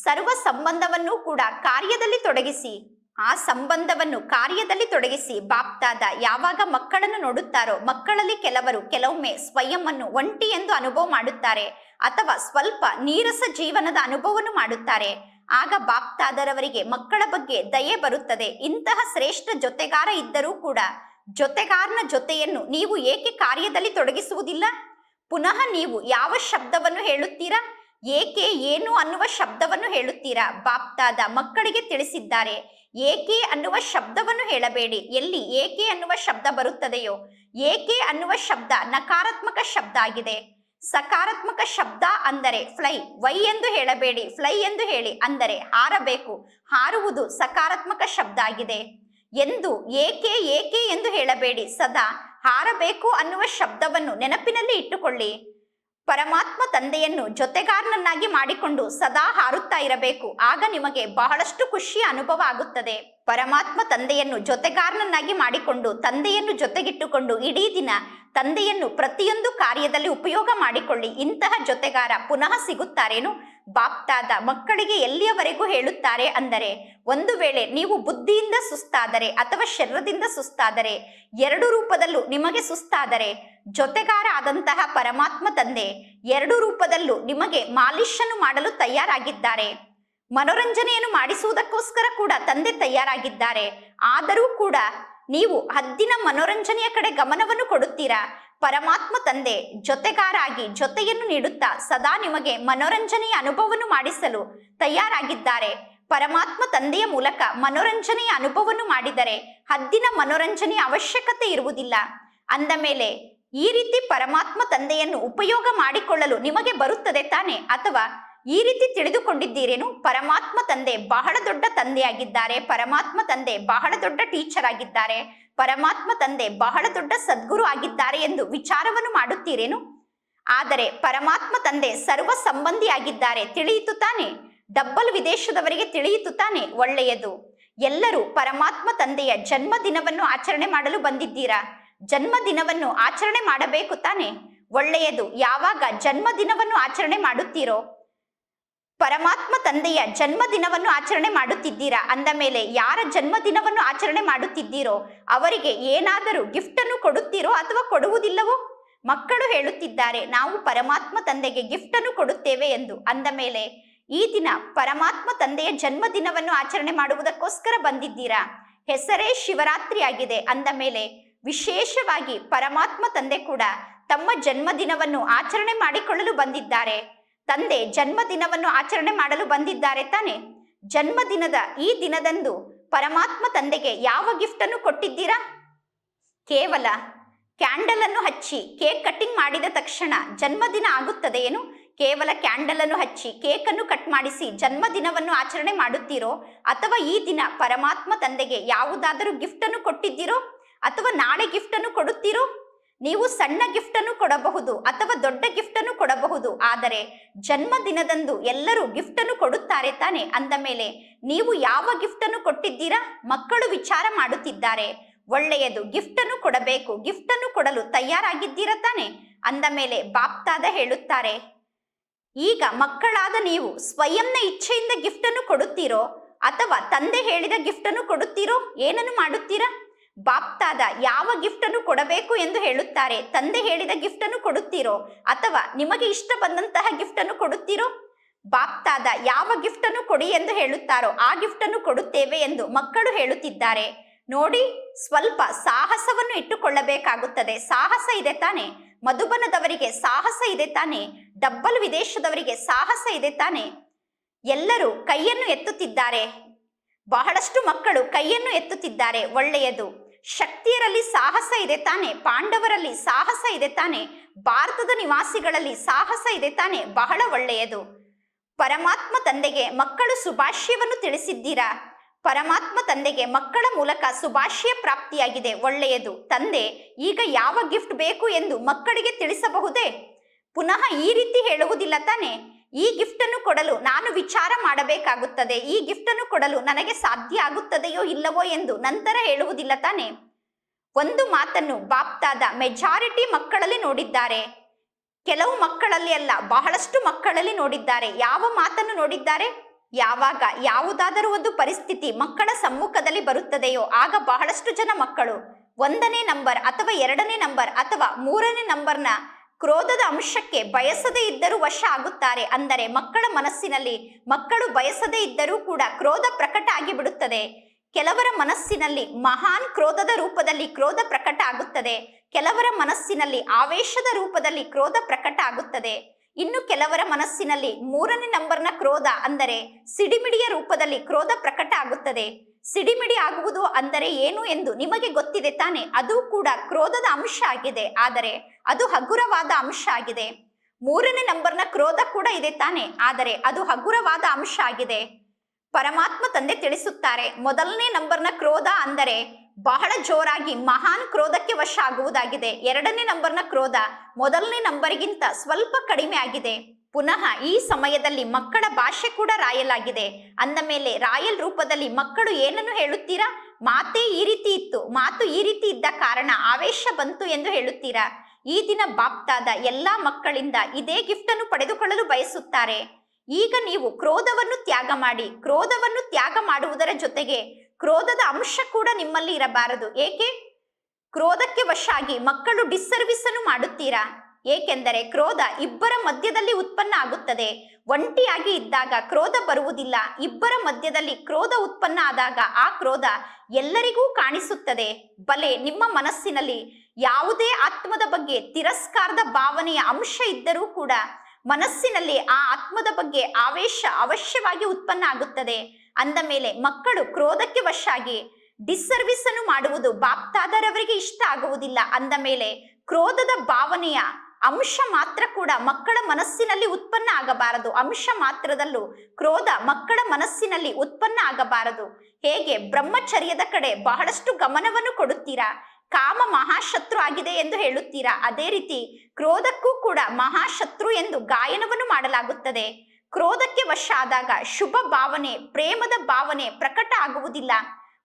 ಸರ್ವ ಸಂಬಂಧವನ್ನು ಕೂಡ ಕಾರ್ಯದಲ್ಲಿ ತೊಡಗಿಸಿ. ಆ ಸಂಬಂಧವನ್ನು ಕಾರ್ಯದಲ್ಲಿ ತೊಡಗಿಸಿ ಬಾಪ್ತಾದ ಯಾವಾಗ ಮಕ್ಕಳನ್ನು ನೋಡುತ್ತಾರೋ, ಮಕ್ಕಳಲ್ಲಿ ಕೆಲವರು ಕೆಲವೊಮ್ಮೆ ಸ್ವಯಂ ಅನ್ನು ಒಂಟಿ ಎಂದು ಅನುಭವ ಮಾಡುತ್ತಾರೆ ಅಥವಾ ಸ್ವಲ್ಪ ನೀರಸ ಜೀವನದ ಅನುಭವವನ್ನು ಮಾಡುತ್ತಾರೆ. ಆಗ ಬಾಪ್ತಾದರವರಿಗೆ ಮಕ್ಕಳ ಬಗ್ಗೆ ದಯೆ ಬರುತ್ತದೆ. ಇಂತಹ ಶ್ರೇಷ್ಠ ಜೊತೆಗಾರ ಇದ್ದರೂ ಕೂಡ ಜೊತೆಗಾರನ ಜೊತೆಯನ್ನು ನೀವು ಏಕೆ ಕಾರ್ಯದಲ್ಲಿ ತೊಡಗಿಸುವುದಿಲ್ಲ? ಪುನಃ ನೀವು ಯಾವ ಶಬ್ದವನ್ನು ಹೇಳುತ್ತೀರಾ? ಏಕೆ ಏನು ಅನ್ನುವ ಶಬ್ದವನ್ನು ಹೇಳುತ್ತೀರಾ? ಬಾಪ್ತಾದ ಮಕ್ಕಳಿಗೆ ತಿಳಿಸಿದ್ದಾರೆ. ಏಕೆ ಅನ್ನುವ ಶಬ್ದವನ್ನು ಹೇಳಬೇಡಿ. ಎಲ್ಲಿ ಏಕೆ ಅನ್ನುವ ಶಬ್ದ ಬರುತ್ತದೆಯೋ, ಏಕೆ ಅನ್ನುವ ಶಬ್ದ ನಕಾರಾತ್ಮಕ ಶಬ್ದ ಆಗಿದೆ. ಸಕಾರಾತ್ಮಕ ಶಬ್ದ ಅಂದರೆ ಫ್ಲೈ, ವೈ ಎಂದು ಹೇಳಬೇಡಿ, ಫ್ಲೈ ಎಂದು ಹೇಳಿ ಅಂದರೆ ಹಾರಬೇಕು. ಹಾರುವುದು ಸಕಾರಾತ್ಮಕ ಶಬ್ದ ಆಗಿದೆ ಎಂದು, ಏಕೆ ಏಕೆ ಎಂದು ಹೇಳಬೇಡಿ. ಸದಾ ಹಾರಬೇಕು ಅನ್ನುವ ಶಬ್ದವನ್ನು ನೆನಪಿನಲ್ಲಿ ಇಟ್ಟುಕೊಳ್ಳಿ. ಪರಮಾತ್ಮ ತಂದೆಯನ್ನು ಜೊತೆಗಾರನನ್ನಾಗಿ ಮಾಡಿಕೊಂಡು ಸದಾ ಹಾರುತ್ತಾ ಇರಬೇಕು. ಆಗ ನಿಮಗೆ ಬಹಳಷ್ಟು ಖುಷಿಯ ಅನುಭವ ಆಗುತ್ತದೆ. ಪರಮಾತ್ಮ ತಂದೆಯನ್ನು ಜೊತೆಗಾರನನ್ನಾಗಿ ಮಾಡಿಕೊಂಡು, ತಂದೆಯನ್ನು ಜೊತೆಗಿಟ್ಟುಕೊಂಡು ಇಡೀ ದಿನ ತಂದೆಯನ್ನು ಪ್ರತಿಯೊಂದು ಕಾರ್ಯದಲ್ಲಿ ಉಪಯೋಗ ಮಾಡಿಕೊಳ್ಳಿ. ಇಂತಹ ಜೊತೆಗಾರ ಪುನಃ ಸಿಗುತ್ತಾರೇನು? ಬಾಪ್ತಾದ ಮಕ್ಕಳಿಗೆ ಎಲ್ಲಿಯವರೆಗೂ ಹೇಳುತ್ತಾರೆ ಅಂದರೆ, ಒಂದು ವೇಳೆ ನೀವು ಬುದ್ಧಿಯಿಂದ ಸುಸ್ತಾದರೆ ಅಥವಾ ಶರೀರದಿಂದ ಸುಸ್ತಾದರೆ, ಎರಡು ರೂಪದಲ್ಲೂ ನಿಮಗೆ ಸುಸ್ತಾದರೆ, ಜೊತೆಗಾರ ಆದಂತಹ ಪರಮಾತ್ಮ ತಂದೆ ಎರಡು ರೂಪದಲ್ಲೂ ನಿಮಗೆ ಮಾಲಿಶನ್ನು ಮಾಡಲು ತಯಾರಾಗಿದ್ದಾರೆ. ಮನೋರಂಜನೆಯನ್ನು ಮಾಡಿಸುವುದಕ್ಕೋಸ್ಕರ ಕೂಡ ತಂದೆ ತಯಾರಾಗಿದ್ದಾರೆ. ಆದರೂ ಕೂಡ ನೀವು ಹದ್ದಿನ ಮನೋರಂಜನೆಯ ಕಡೆ ಗಮನವನ್ನು ಕೊಡುತ್ತೀರಾ? ಪರಮಾತ್ಮ ತಂದೆ, ಜೊತೆಗಾರಾಗಿ ಜೊತೆಯನ್ನು ನೀಡುತ್ತಾ ಸದಾ ನಿಮಗೆ ಮನೋರಂಜನೆಯ ಅನುಭವವನ್ನು ಮಾಡಿಸಲು ತಯಾರಾಗಿದ್ದಾರೆ. ಪರಮಾತ್ಮ ತಂದೆಯ ಮೂಲಕ ಮನೋರಂಜನೆಯ ಅನುಭವವನ್ನು ಮಾಡಿದರೆ ಹದ್ದಿನ ಮನೋರಂಜನೆಯ ಅವಶ್ಯಕತೆ ಇರುವುದಿಲ್ಲ. ಅಂದ ಮೇಲೆ, ಈ ರೀತಿ ಪರಮಾತ್ಮ ತಂದೆಯನ್ನು ಉಪಯೋಗ ಮಾಡಿಕೊಳ್ಳಲು ನಿಮಗೆ ಬರುತ್ತದೆ ತಾನೆ ಅಥವಾ ಈ ರೀತಿ ತಿಳಿದುಕೊಂಡಿದ್ದೀರೇನು? ಪರಮಾತ್ಮ ತಂದೆ ಬಹಳ ದೊಡ್ಡ ತಂದೆಯಾಗಿದ್ದಾರೆ. ಪರಮಾತ್ಮ ತಂದೆ ಬಹಳ ದೊಡ್ಡ ಟೀಚರ್ ಆಗಿದ್ದಾರೆ. ಪರಮಾತ್ಮ ತಂದೆ ಬಹಳ ದೊಡ್ಡ ಸದ್ಗುರು ಆಗಿದ್ದಾರೆ ಎಂದು ವಿಚಾರವನ್ನು ಮಾಡುತ್ತೀರೇನು? ಆದರೆ ಪರಮಾತ್ಮ ತಂದೆ ಸರ್ವ ಸಂಬಂಧಿಯಾಗಿದ್ದಾರೆ. ತಿಳಿಯಿತು ತಾನೆ? ಡಬ್ಬಲ್ ವಿದೇಶದವರಿಗೆ ತಿಳಿಯಿತು ತಾನೆ? ಒಳ್ಳೆಯದು. ಎಲ್ಲರೂ ಪರಮಾತ್ಮ ತಂದೆಯ ಜನ್ಮ ದಿನವನ್ನು ಆಚರಣೆ ಮಾಡಲು ಬಂದಿದ್ದೀರಾ? ಜನ್ಮ ದಿನವನ್ನು ಆಚರಣೆ ಮಾಡಬೇಕು ತಾನೆ? ಒಳ್ಳೆಯದು. ಯಾವಾಗ ಜನ್ಮ ದಿನವನ್ನು ಆಚರಣೆ ಮಾಡುತ್ತೀರೋ? ಪರಮಾತ್ಮ ತಂದೆಯ ಜನ್ಮದಿನವನ್ನು ಆಚರಣೆ ಮಾಡುತ್ತಿದ್ದೀರಾ? ಅಂದ ಮೇಲೆ, ಯಾರ ಜನ್ಮದಿನವನ್ನು ಆಚರಣೆ ಮಾಡುತ್ತಿದ್ದೀರೋ? ಅವರಿಗೆ ಏನಾದರೂ ಗಿಫ್ಟನ್ನು ಕೊಡುತ್ತೀರೋ ಅಥವಾ ಕೊಡುವುದಿಲ್ಲವೋ? ಮಕ್ಕಳು ಹೇಳುತ್ತಿದ್ದಾರೆ, ನಾವು ಪರಮಾತ್ಮ ತಂದೆಗೆ ಗಿಫ್ಟನ್ನು ಕೊಡುತ್ತೇವೆ ಎಂದು. ಅಂದ ಮೇಲೆ, ಈ ದಿನ ಪರಮಾತ್ಮ ತಂದೆಯ ಜನ್ಮದಿನವನ್ನು ಆಚರಣೆ ಮಾಡುವುದಕ್ಕೋಸ್ಕರ ಬಂದಿದ್ದೀರಾ? ಹೆಸರೇ ಶಿವರಾತ್ರಿ ಆಗಿದೆ ಅಂದ ಮೇಲೆ, ವಿಶೇಷವಾಗಿ ಪರಮಾತ್ಮ ತಂದೆ ಕೂಡ ತಮ್ಮ ಜನ್ಮದಿನವನ್ನು ಆಚರಣೆ ಮಾಡಿಕೊಳ್ಳಲು ಬಂದಿದ್ದಾರೆ. ತಂದೆ ಜನ್ಮದಿನವನ್ನು ಆಚರಣೆ ಮಾಡಲು ಬಂದಿದ್ದಾರೆ ತಾನೆ. ಜನ್ಮದಿನದ ಈ ದಿನದಂದು ಪರಮಾತ್ಮ ತಂದೆಗೆ ಯಾವ ಗಿಫ್ಟ್ ಅನ್ನು ಕೊಟ್ಟಿದ್ದೀರಾ? ಕೇವಲ ಕ್ಯಾಂಡಲ್ ಅನ್ನು ಹಚ್ಚಿ ಕೇಕ್ ಕಟ್ಟಿಂಗ್ ಮಾಡಿದ ತಕ್ಷಣ ಜನ್ಮದಿನ ಆಗುತ್ತದೆ ಏನು ಕೇವಲ ಕ್ಯಾಂಡಲ್ ಅನ್ನು ಹಚ್ಚಿ ಕೇಕ್ ಅನ್ನು ಕಟ್ ಮಾಡಿಸಿ ಜನ್ಮದಿನವನ್ನು ಆಚರಣೆ ಮಾಡುತ್ತೀರೋ? ಅಥವಾ ಈ ದಿನ ಪರಮಾತ್ಮ ತಂದೆಗೆ ಯಾವುದಾದರೂ ಗಿಫ್ಟ್ ಅನ್ನು ಕೊಟ್ಟಿದ್ದೀರೋ? ಅಥವಾ ನಾಳೆ ಗಿಫ್ಟ್ ಅನ್ನು ಕೊಡುತ್ತೀರೋ? ನೀವು ಸಣ್ಣ ಗಿಫ್ಟ್ ಅನ್ನು ಕೊಡಬಹುದು ಅಥವಾ ದೊಡ್ಡ ಗಿಫ್ಟ್ ಅನ್ನು ಕೊಡಬಹುದು. ಆದರೆ ಜನ್ಮದಿನದಂದು ಎಲ್ಲರೂ ಗಿಫ್ಟ್ ಅನ್ನು ಕೊಡುತ್ತಾರೆ ತಾನೆ ಅಂದ ಮೇಲೆ ನೀವು ಯಾವ ಗಿಫ್ಟ್ ಅನ್ನು ಕೊಟ್ಟಿದ್ದೀರಾ? ಮಕ್ಕಳು ವಿಚಾರ ಮಾಡುತ್ತಿದ್ದಾರೆ. ಒಳ್ಳೆಯದು ಗಿಫ್ಟ್ ಅನ್ನು ಕೊಡಬೇಕು ಗಿಫ್ಟ್ ಅನ್ನು ಕೊಡಲು ತಯಾರಾಗಿದ್ದೀರಾ ತಾನೆ? ಅಂದ ಮೇಲೆ ಬಾಪ್ತಾದ ಹೇಳುತ್ತಾರೆ, ಈಗ ಮಕ್ಕಳಾದ ನೀವು ಸ್ವಯಂನ ಇಚ್ಛೆಯಿಂದ ಗಿಫ್ಟ್ ಅನ್ನು ಕೊಡುತ್ತೀರೋ ಅಥವಾ ತಂದೆ ಹೇಳಿದ ಗಿಫ್ಟ್ ಅನ್ನು ಕೊಡುತ್ತೀರೋ? ಏನನ್ನು ಮಾಡುತ್ತೀರಾ? ಬಾಪ್ತಾದ ಯಾವ ಗಿಫ್ಟ್ ಅನ್ನು ಕೊಡಬೇಕು ಎಂದು ಹೇಳುತ್ತಾರೆ. ತಂದೆ ಹೇಳಿದ ಗಿಫ್ಟ್ ಅನ್ನು ಕೊಡುತ್ತೀರೋ ಅಥವಾ ನಿಮಗೆ ಇಷ್ಟ ಬಂದಂತಹ ಗಿಫ್ಟ್ ಅನ್ನು ಕೊಡುತ್ತೀರೋ? ಬಾಪ್ತಾದ ಯಾವ ಗಿಫ್ಟ್ ಅನ್ನು ಕೊಡಿ ಎಂದು ಹೇಳುತ್ತಾರೋ ಆ ಗಿಫ್ಟ್ ಅನ್ನು ಕೊಡುತ್ತೇವೆ ಎಂದು ಮಕ್ಕಳು ಹೇಳುತ್ತಿದ್ದಾರೆ. ನೋಡಿ, ಸ್ವಲ್ಪ ಸಾಹಸವನ್ನು ಇಟ್ಟುಕೊಳ್ಳಬೇಕಾಗುತ್ತದೆ. ಸಾಹಸ ಇದೆ ತಾನೆ. ಮಧುಬನದವರಿಗೆ ಸಾಹಸ ಇದೆ ತಾನೆ. ಡಬ್ಬಲ್ ವಿದೇಶದವರಿಗೆ ಸಾಹಸ ಇದೆ ತಾನೆ. ಎಲ್ಲರೂ ಕೈಯನ್ನು ಎತ್ತುತ್ತಿದ್ದಾರೆ. ಬಹಳಷ್ಟು ಮಕ್ಕಳು ಕೈಯನ್ನು ಎತ್ತುತ್ತಿದ್ದಾರೆ, ಒಳ್ಳೆಯದು. ಶಕ್ತಿಯರಲ್ಲಿ ಸಾಹಸ ಇದೆ ತಾನೆ, ಪಾಂಡವರಲ್ಲಿ ಸಾಹಸ ಇದೆ ತಾನೆ, ಭಾರತದ ನಿವಾಸಿಗಳಲ್ಲಿ ಸಾಹಸ ಇದೆ ತಾನೆ, ಬಹಳ ಒಳ್ಳೆಯದು. ಪರಮಾತ್ಮ ತಂದೆಗೆ ಮಕ್ಕಳು ಸುಭಾಷ್ಯವನ್ನು ತಿಳಿಸಿದ್ದೀರಾ? ಪರಮಾತ್ಮ ತಂದೆಗೆ ಮಕ್ಕಳ ಮೂಲಕ ಸುಭಾಷ್ಯ ಪ್ರಾಪ್ತಿಯಾಗಿದೆ, ಒಳ್ಳೆಯದು. ತಂದೆ, ಈಗ ಯಾವ ಗಿಫ್ಟ್ ಬೇಕು ಎಂದು ಮಕ್ಕಳಿಗೆ ತಿಳಿಸಬಹುದೇ? ಪುನಃ ಈ ರೀತಿ ಹೇಳುವುದಿಲ್ಲ ತಾನೆ? ಈ ಗಿಫ್ಟ್ ಅನ್ನು ಕೊಡಲು ನಾನು ವಿಚಾರ ಮಾಡಬೇಕಾಗುತ್ತದೆ. ಈ ಗಿಫ್ಟ್ ಅನ್ನು ಕೊಡಲು ನನಗೆ ಸಾಧ್ಯ ಆಗುತ್ತದೆಯೋ ಇಲ್ಲವೋ ಎಂದು ನಂತರ ಹೇಳುವುದಿಲ್ಲ ತಾನೆ. ಒಂದು ಮಾತನ್ನು ಬಾಪ್ತಾದ ಮೆಜಾರಿಟಿ ಮಕ್ಕಳಲ್ಲಿ ನೋಡಿದ್ದಾರೆ. ಕೆಲವು ಮಕ್ಕಳಲ್ಲಿ ಅಲ್ಲ, ಬಹಳಷ್ಟು ಮಕ್ಕಳಲ್ಲಿ ನೋಡಿದ್ದಾರೆ. ಯಾವ ಮಾತನ್ನು ನೋಡಿದ್ದಾರೆ? ಯಾವಾಗ, ಯಾವುದಾದರೂ ಒಂದು ಪರಿಸ್ಥಿತಿ ಮಕ್ಕಳ ಸಮ್ಮುಖದಲ್ಲಿ ಬರುತ್ತದೆಯೋ ಆಗ ಬಹಳಷ್ಟು ಜನ ಮಕ್ಕಳು ಒಂದನೇ ನಂಬರ್ ಅಥವಾ ಎರಡನೇ ನಂಬರ್ ಅಥವಾ ಮೂರನೇ ನಂಬರ್ನ ಕ್ರೋಧದ ಅಂಶಕ್ಕೆ ಬಯಸದೇ ಇದ್ದರೂ ವಶ ಆಗುತ್ತಾರೆ. ಅಂದರೆ ಮಕ್ಕಳ ಮನಸ್ಸಿನಲ್ಲಿ, ಮಕ್ಕಳು ಬಯಸದೇ ಇದ್ದರೂ ಕೂಡ ಕ್ರೋಧ ಪ್ರಕಟ ಆಗಿಬಿಡುತ್ತದೆ. ಕೆಲವರ ಮನಸ್ಸಿನಲ್ಲಿ ಮಹಾನ್ ಕ್ರೋಧದ ರೂಪದಲ್ಲಿ ಕ್ರೋಧ ಪ್ರಕಟ ಆಗುತ್ತದೆ. ಕೆಲವರ ಮನಸ್ಸಿನಲ್ಲಿ ಆವೇಶದ ರೂಪದಲ್ಲಿ ಕ್ರೋಧ ಪ್ರಕಟ ಆಗುತ್ತದೆ. ಇನ್ನು ಕೆಲವರ ಮನಸ್ಸಿನಲ್ಲಿ ಮೂರನೇ ನಂಬರ್ನ ಕ್ರೋಧ ಅಂದರೆ ಸಿಡಿಮಿಡಿಯ ರೂಪದಲ್ಲಿ ಕ್ರೋಧ ಪ್ರಕಟ ಆಗುತ್ತದೆ. ಸಿಡಿಮಿಡಿ ಆಗುವುದು ಅಂದರೆ ಏನು ಎಂದು ನಿಮಗೆ ಗೊತ್ತಿದೆ ತಾನೆ. ಅದು ಕೂಡ ಕ್ರೋಧದ ಅಂಶ ಆಗಿದೆ. ಆದರೆ ಅದು ಹಗುರವಾದ ಅಂಶ ಆಗಿದೆ. ಮೂರನೇ ನಂಬರ್ನ ಕ್ರೋಧ ಕೂಡ ಇದೆ ತಾನೆ, ಆದರೆ ಅದು ಹಗುರವಾದ ಅಂಶ ಆಗಿದೆ. ಪರಮಾತ್ಮ ತಂದೆ ತಿಳಿಸುತ್ತಾರೆ, ಮೊದಲನೇ ನಂಬರ್ನ ಕ್ರೋಧ ಅಂದರೆ ಬಹಳ ಜೋರಾಗಿ, ಮಹಾನ್ ಕ್ರೋಧಕ್ಕೆ ವಶ ಆಗುವುದಾಗಿದೆ. ಎರಡನೇ ನಂಬರ್ನ ಕ್ರೋಧ ಮೊದಲನೇ ನಂಬರ್ಗಿಂತ ಸ್ವಲ್ಪ ಕಡಿಮೆ ಆಗಿದೆ. ಪುನಃ ಈ ಸಮಯದಲ್ಲಿ ಮಕ್ಕಳ ಭಾಷೆ ಕೂಡ ರಾಯಲ್ ಆಗಿದೆ ಅಂದ ಮೇಲೆ ರಾಯಲ್ ರೂಪದಲ್ಲಿ ಮಕ್ಕಳು ಏನನ್ನು ಹೇಳುತ್ತೀರಾ? ಮಾತೇ ಈ ರೀತಿ ಇತ್ತು, ಮಾತು ಈ ರೀತಿ ಇದ್ದ ಕಾರಣ ಆವೇಶ ಬಂತು ಎಂದು ಹೇಳುತ್ತೀರಾ? ಈ ದಿನ ಬಾಪ್ತಾದ ಎಲ್ಲಾ ಮಕ್ಕಳಿಂದ ಇದೇ ಗಿಫ್ಟ್ ಅನ್ನು ಪಡೆದುಕೊಳ್ಳಲು ಬಯಸುತ್ತಾರೆ. ಈಗ ನೀವು ಕ್ರೋಧವನ್ನು ತ್ಯಾಗ ಮಾಡಿ, ಕ್ರೋಧವನ್ನು ತ್ಯಾಗ ಮಾಡುವುದರ ಜೊತೆಗೆ ಕ್ರೋಧದ ಅಂಶ ಕೂಡ ನಿಮ್ಮಲ್ಲಿ ಇರಬಾರದು. ಏಕೆ? ಕ್ರೋಧಕ್ಕೆ ವಶ ಆಗಿ ಮಕ್ಕಳು ಡಿಸ್ಸರ್ವಿಸ್ ಅನ್ನು ಮಾಡುತ್ತೀರಾ? ಏಕೆಂದರೆ ಕ್ರೋಧ ಇಬ್ಬರ ಮಧ್ಯದಲ್ಲಿ ಉತ್ಪನ್ನ ಆಗುತ್ತದೆ. ಒಂಟಿಯಾಗಿ ಇದ್ದಾಗ ಕ್ರೋಧ ಬರುವುದಿಲ್ಲ, ಇಬ್ಬರ ಮಧ್ಯದಲ್ಲಿ ಕ್ರೋಧ ಉತ್ಪನ್ನ ಆದಾಗ ಆ ಕ್ರೋಧ ಎಲ್ಲರಿಗೂ ಕಾಣಿಸುತ್ತದೆ. ಬಲೆ ನಿಮ್ಮ ಮನಸ್ಸಿನಲ್ಲಿ ಯಾವುದೇ ಆತ್ಮದ ಬಗ್ಗೆ ತಿರಸ್ಕಾರದ ಭಾವನೆಯ ಅಂಶ ಇದ್ದರೂ ಕೂಡ ಮನಸ್ಸಿನಲ್ಲಿ ಆ ಆತ್ಮದ ಬಗ್ಗೆ ಆವೇಶ ಅವಶ್ಯವಾಗಿ ಉತ್ಪನ್ನ ಆಗುತ್ತದೆ. ಅಂದ ಮೇಲೆ ಮಕ್ಕಳು ಕ್ರೋಧಕ್ಕೆ ವಶಾಗಿ ಡಿಸ್ಸರ್ವಿಸ್ ಅನ್ನು ಮಾಡುವುದು ಬಾಪ್ತಾದರವರಿಗೆ ಇಷ್ಟ ಆಗುವುದಿಲ್ಲ. ಅಂದ ಮೇಲೆ ಕ್ರೋಧದ ಭಾವನೆಯ ಅಂಶ ಮಾತ್ರ ಕೂಡ ಮಕ್ಕಳ ಮನಸ್ಸಿನಲ್ಲಿ ಉತ್ಪನ್ನ ಆಗಬಾರದು. ಅಂಶ ಮಾತ್ರದಲ್ಲೂ ಕ್ರೋಧ ಮಕ್ಕಳ ಮನಸ್ಸಿನಲ್ಲಿ ಉತ್ಪನ್ನ ಆಗಬಾರದು. ಹೇಗೆ ಬ್ರಹ್ಮಚರ್ಯದ ಕಡೆ ಬಹಳಷ್ಟು ಗಮನವನ್ನು ಕೊಡುತ್ತೀರಾ? ಕಾಮ ಮಹಾಶತ್ರು ಆಗಿದೆ ಎಂದು ಹೇಳುತ್ತೀರಾ? ಅದೇ ರೀತಿ ಕ್ರೋಧಕ್ಕೂ ಕೂಡ ಮಹಾಶತ್ರು ಎಂದು ಗಾಯನವನ್ನು ಮಾಡಲಾಗುತ್ತದೆ. ಕ್ರೋಧಕ್ಕೆ ವಶ ಆದಾಗ ಶುಭ ಭಾವನೆ, ಪ್ರೇಮದ ಭಾವನೆ ಪ್ರಕಟ ಆಗುವುದಿಲ್ಲ.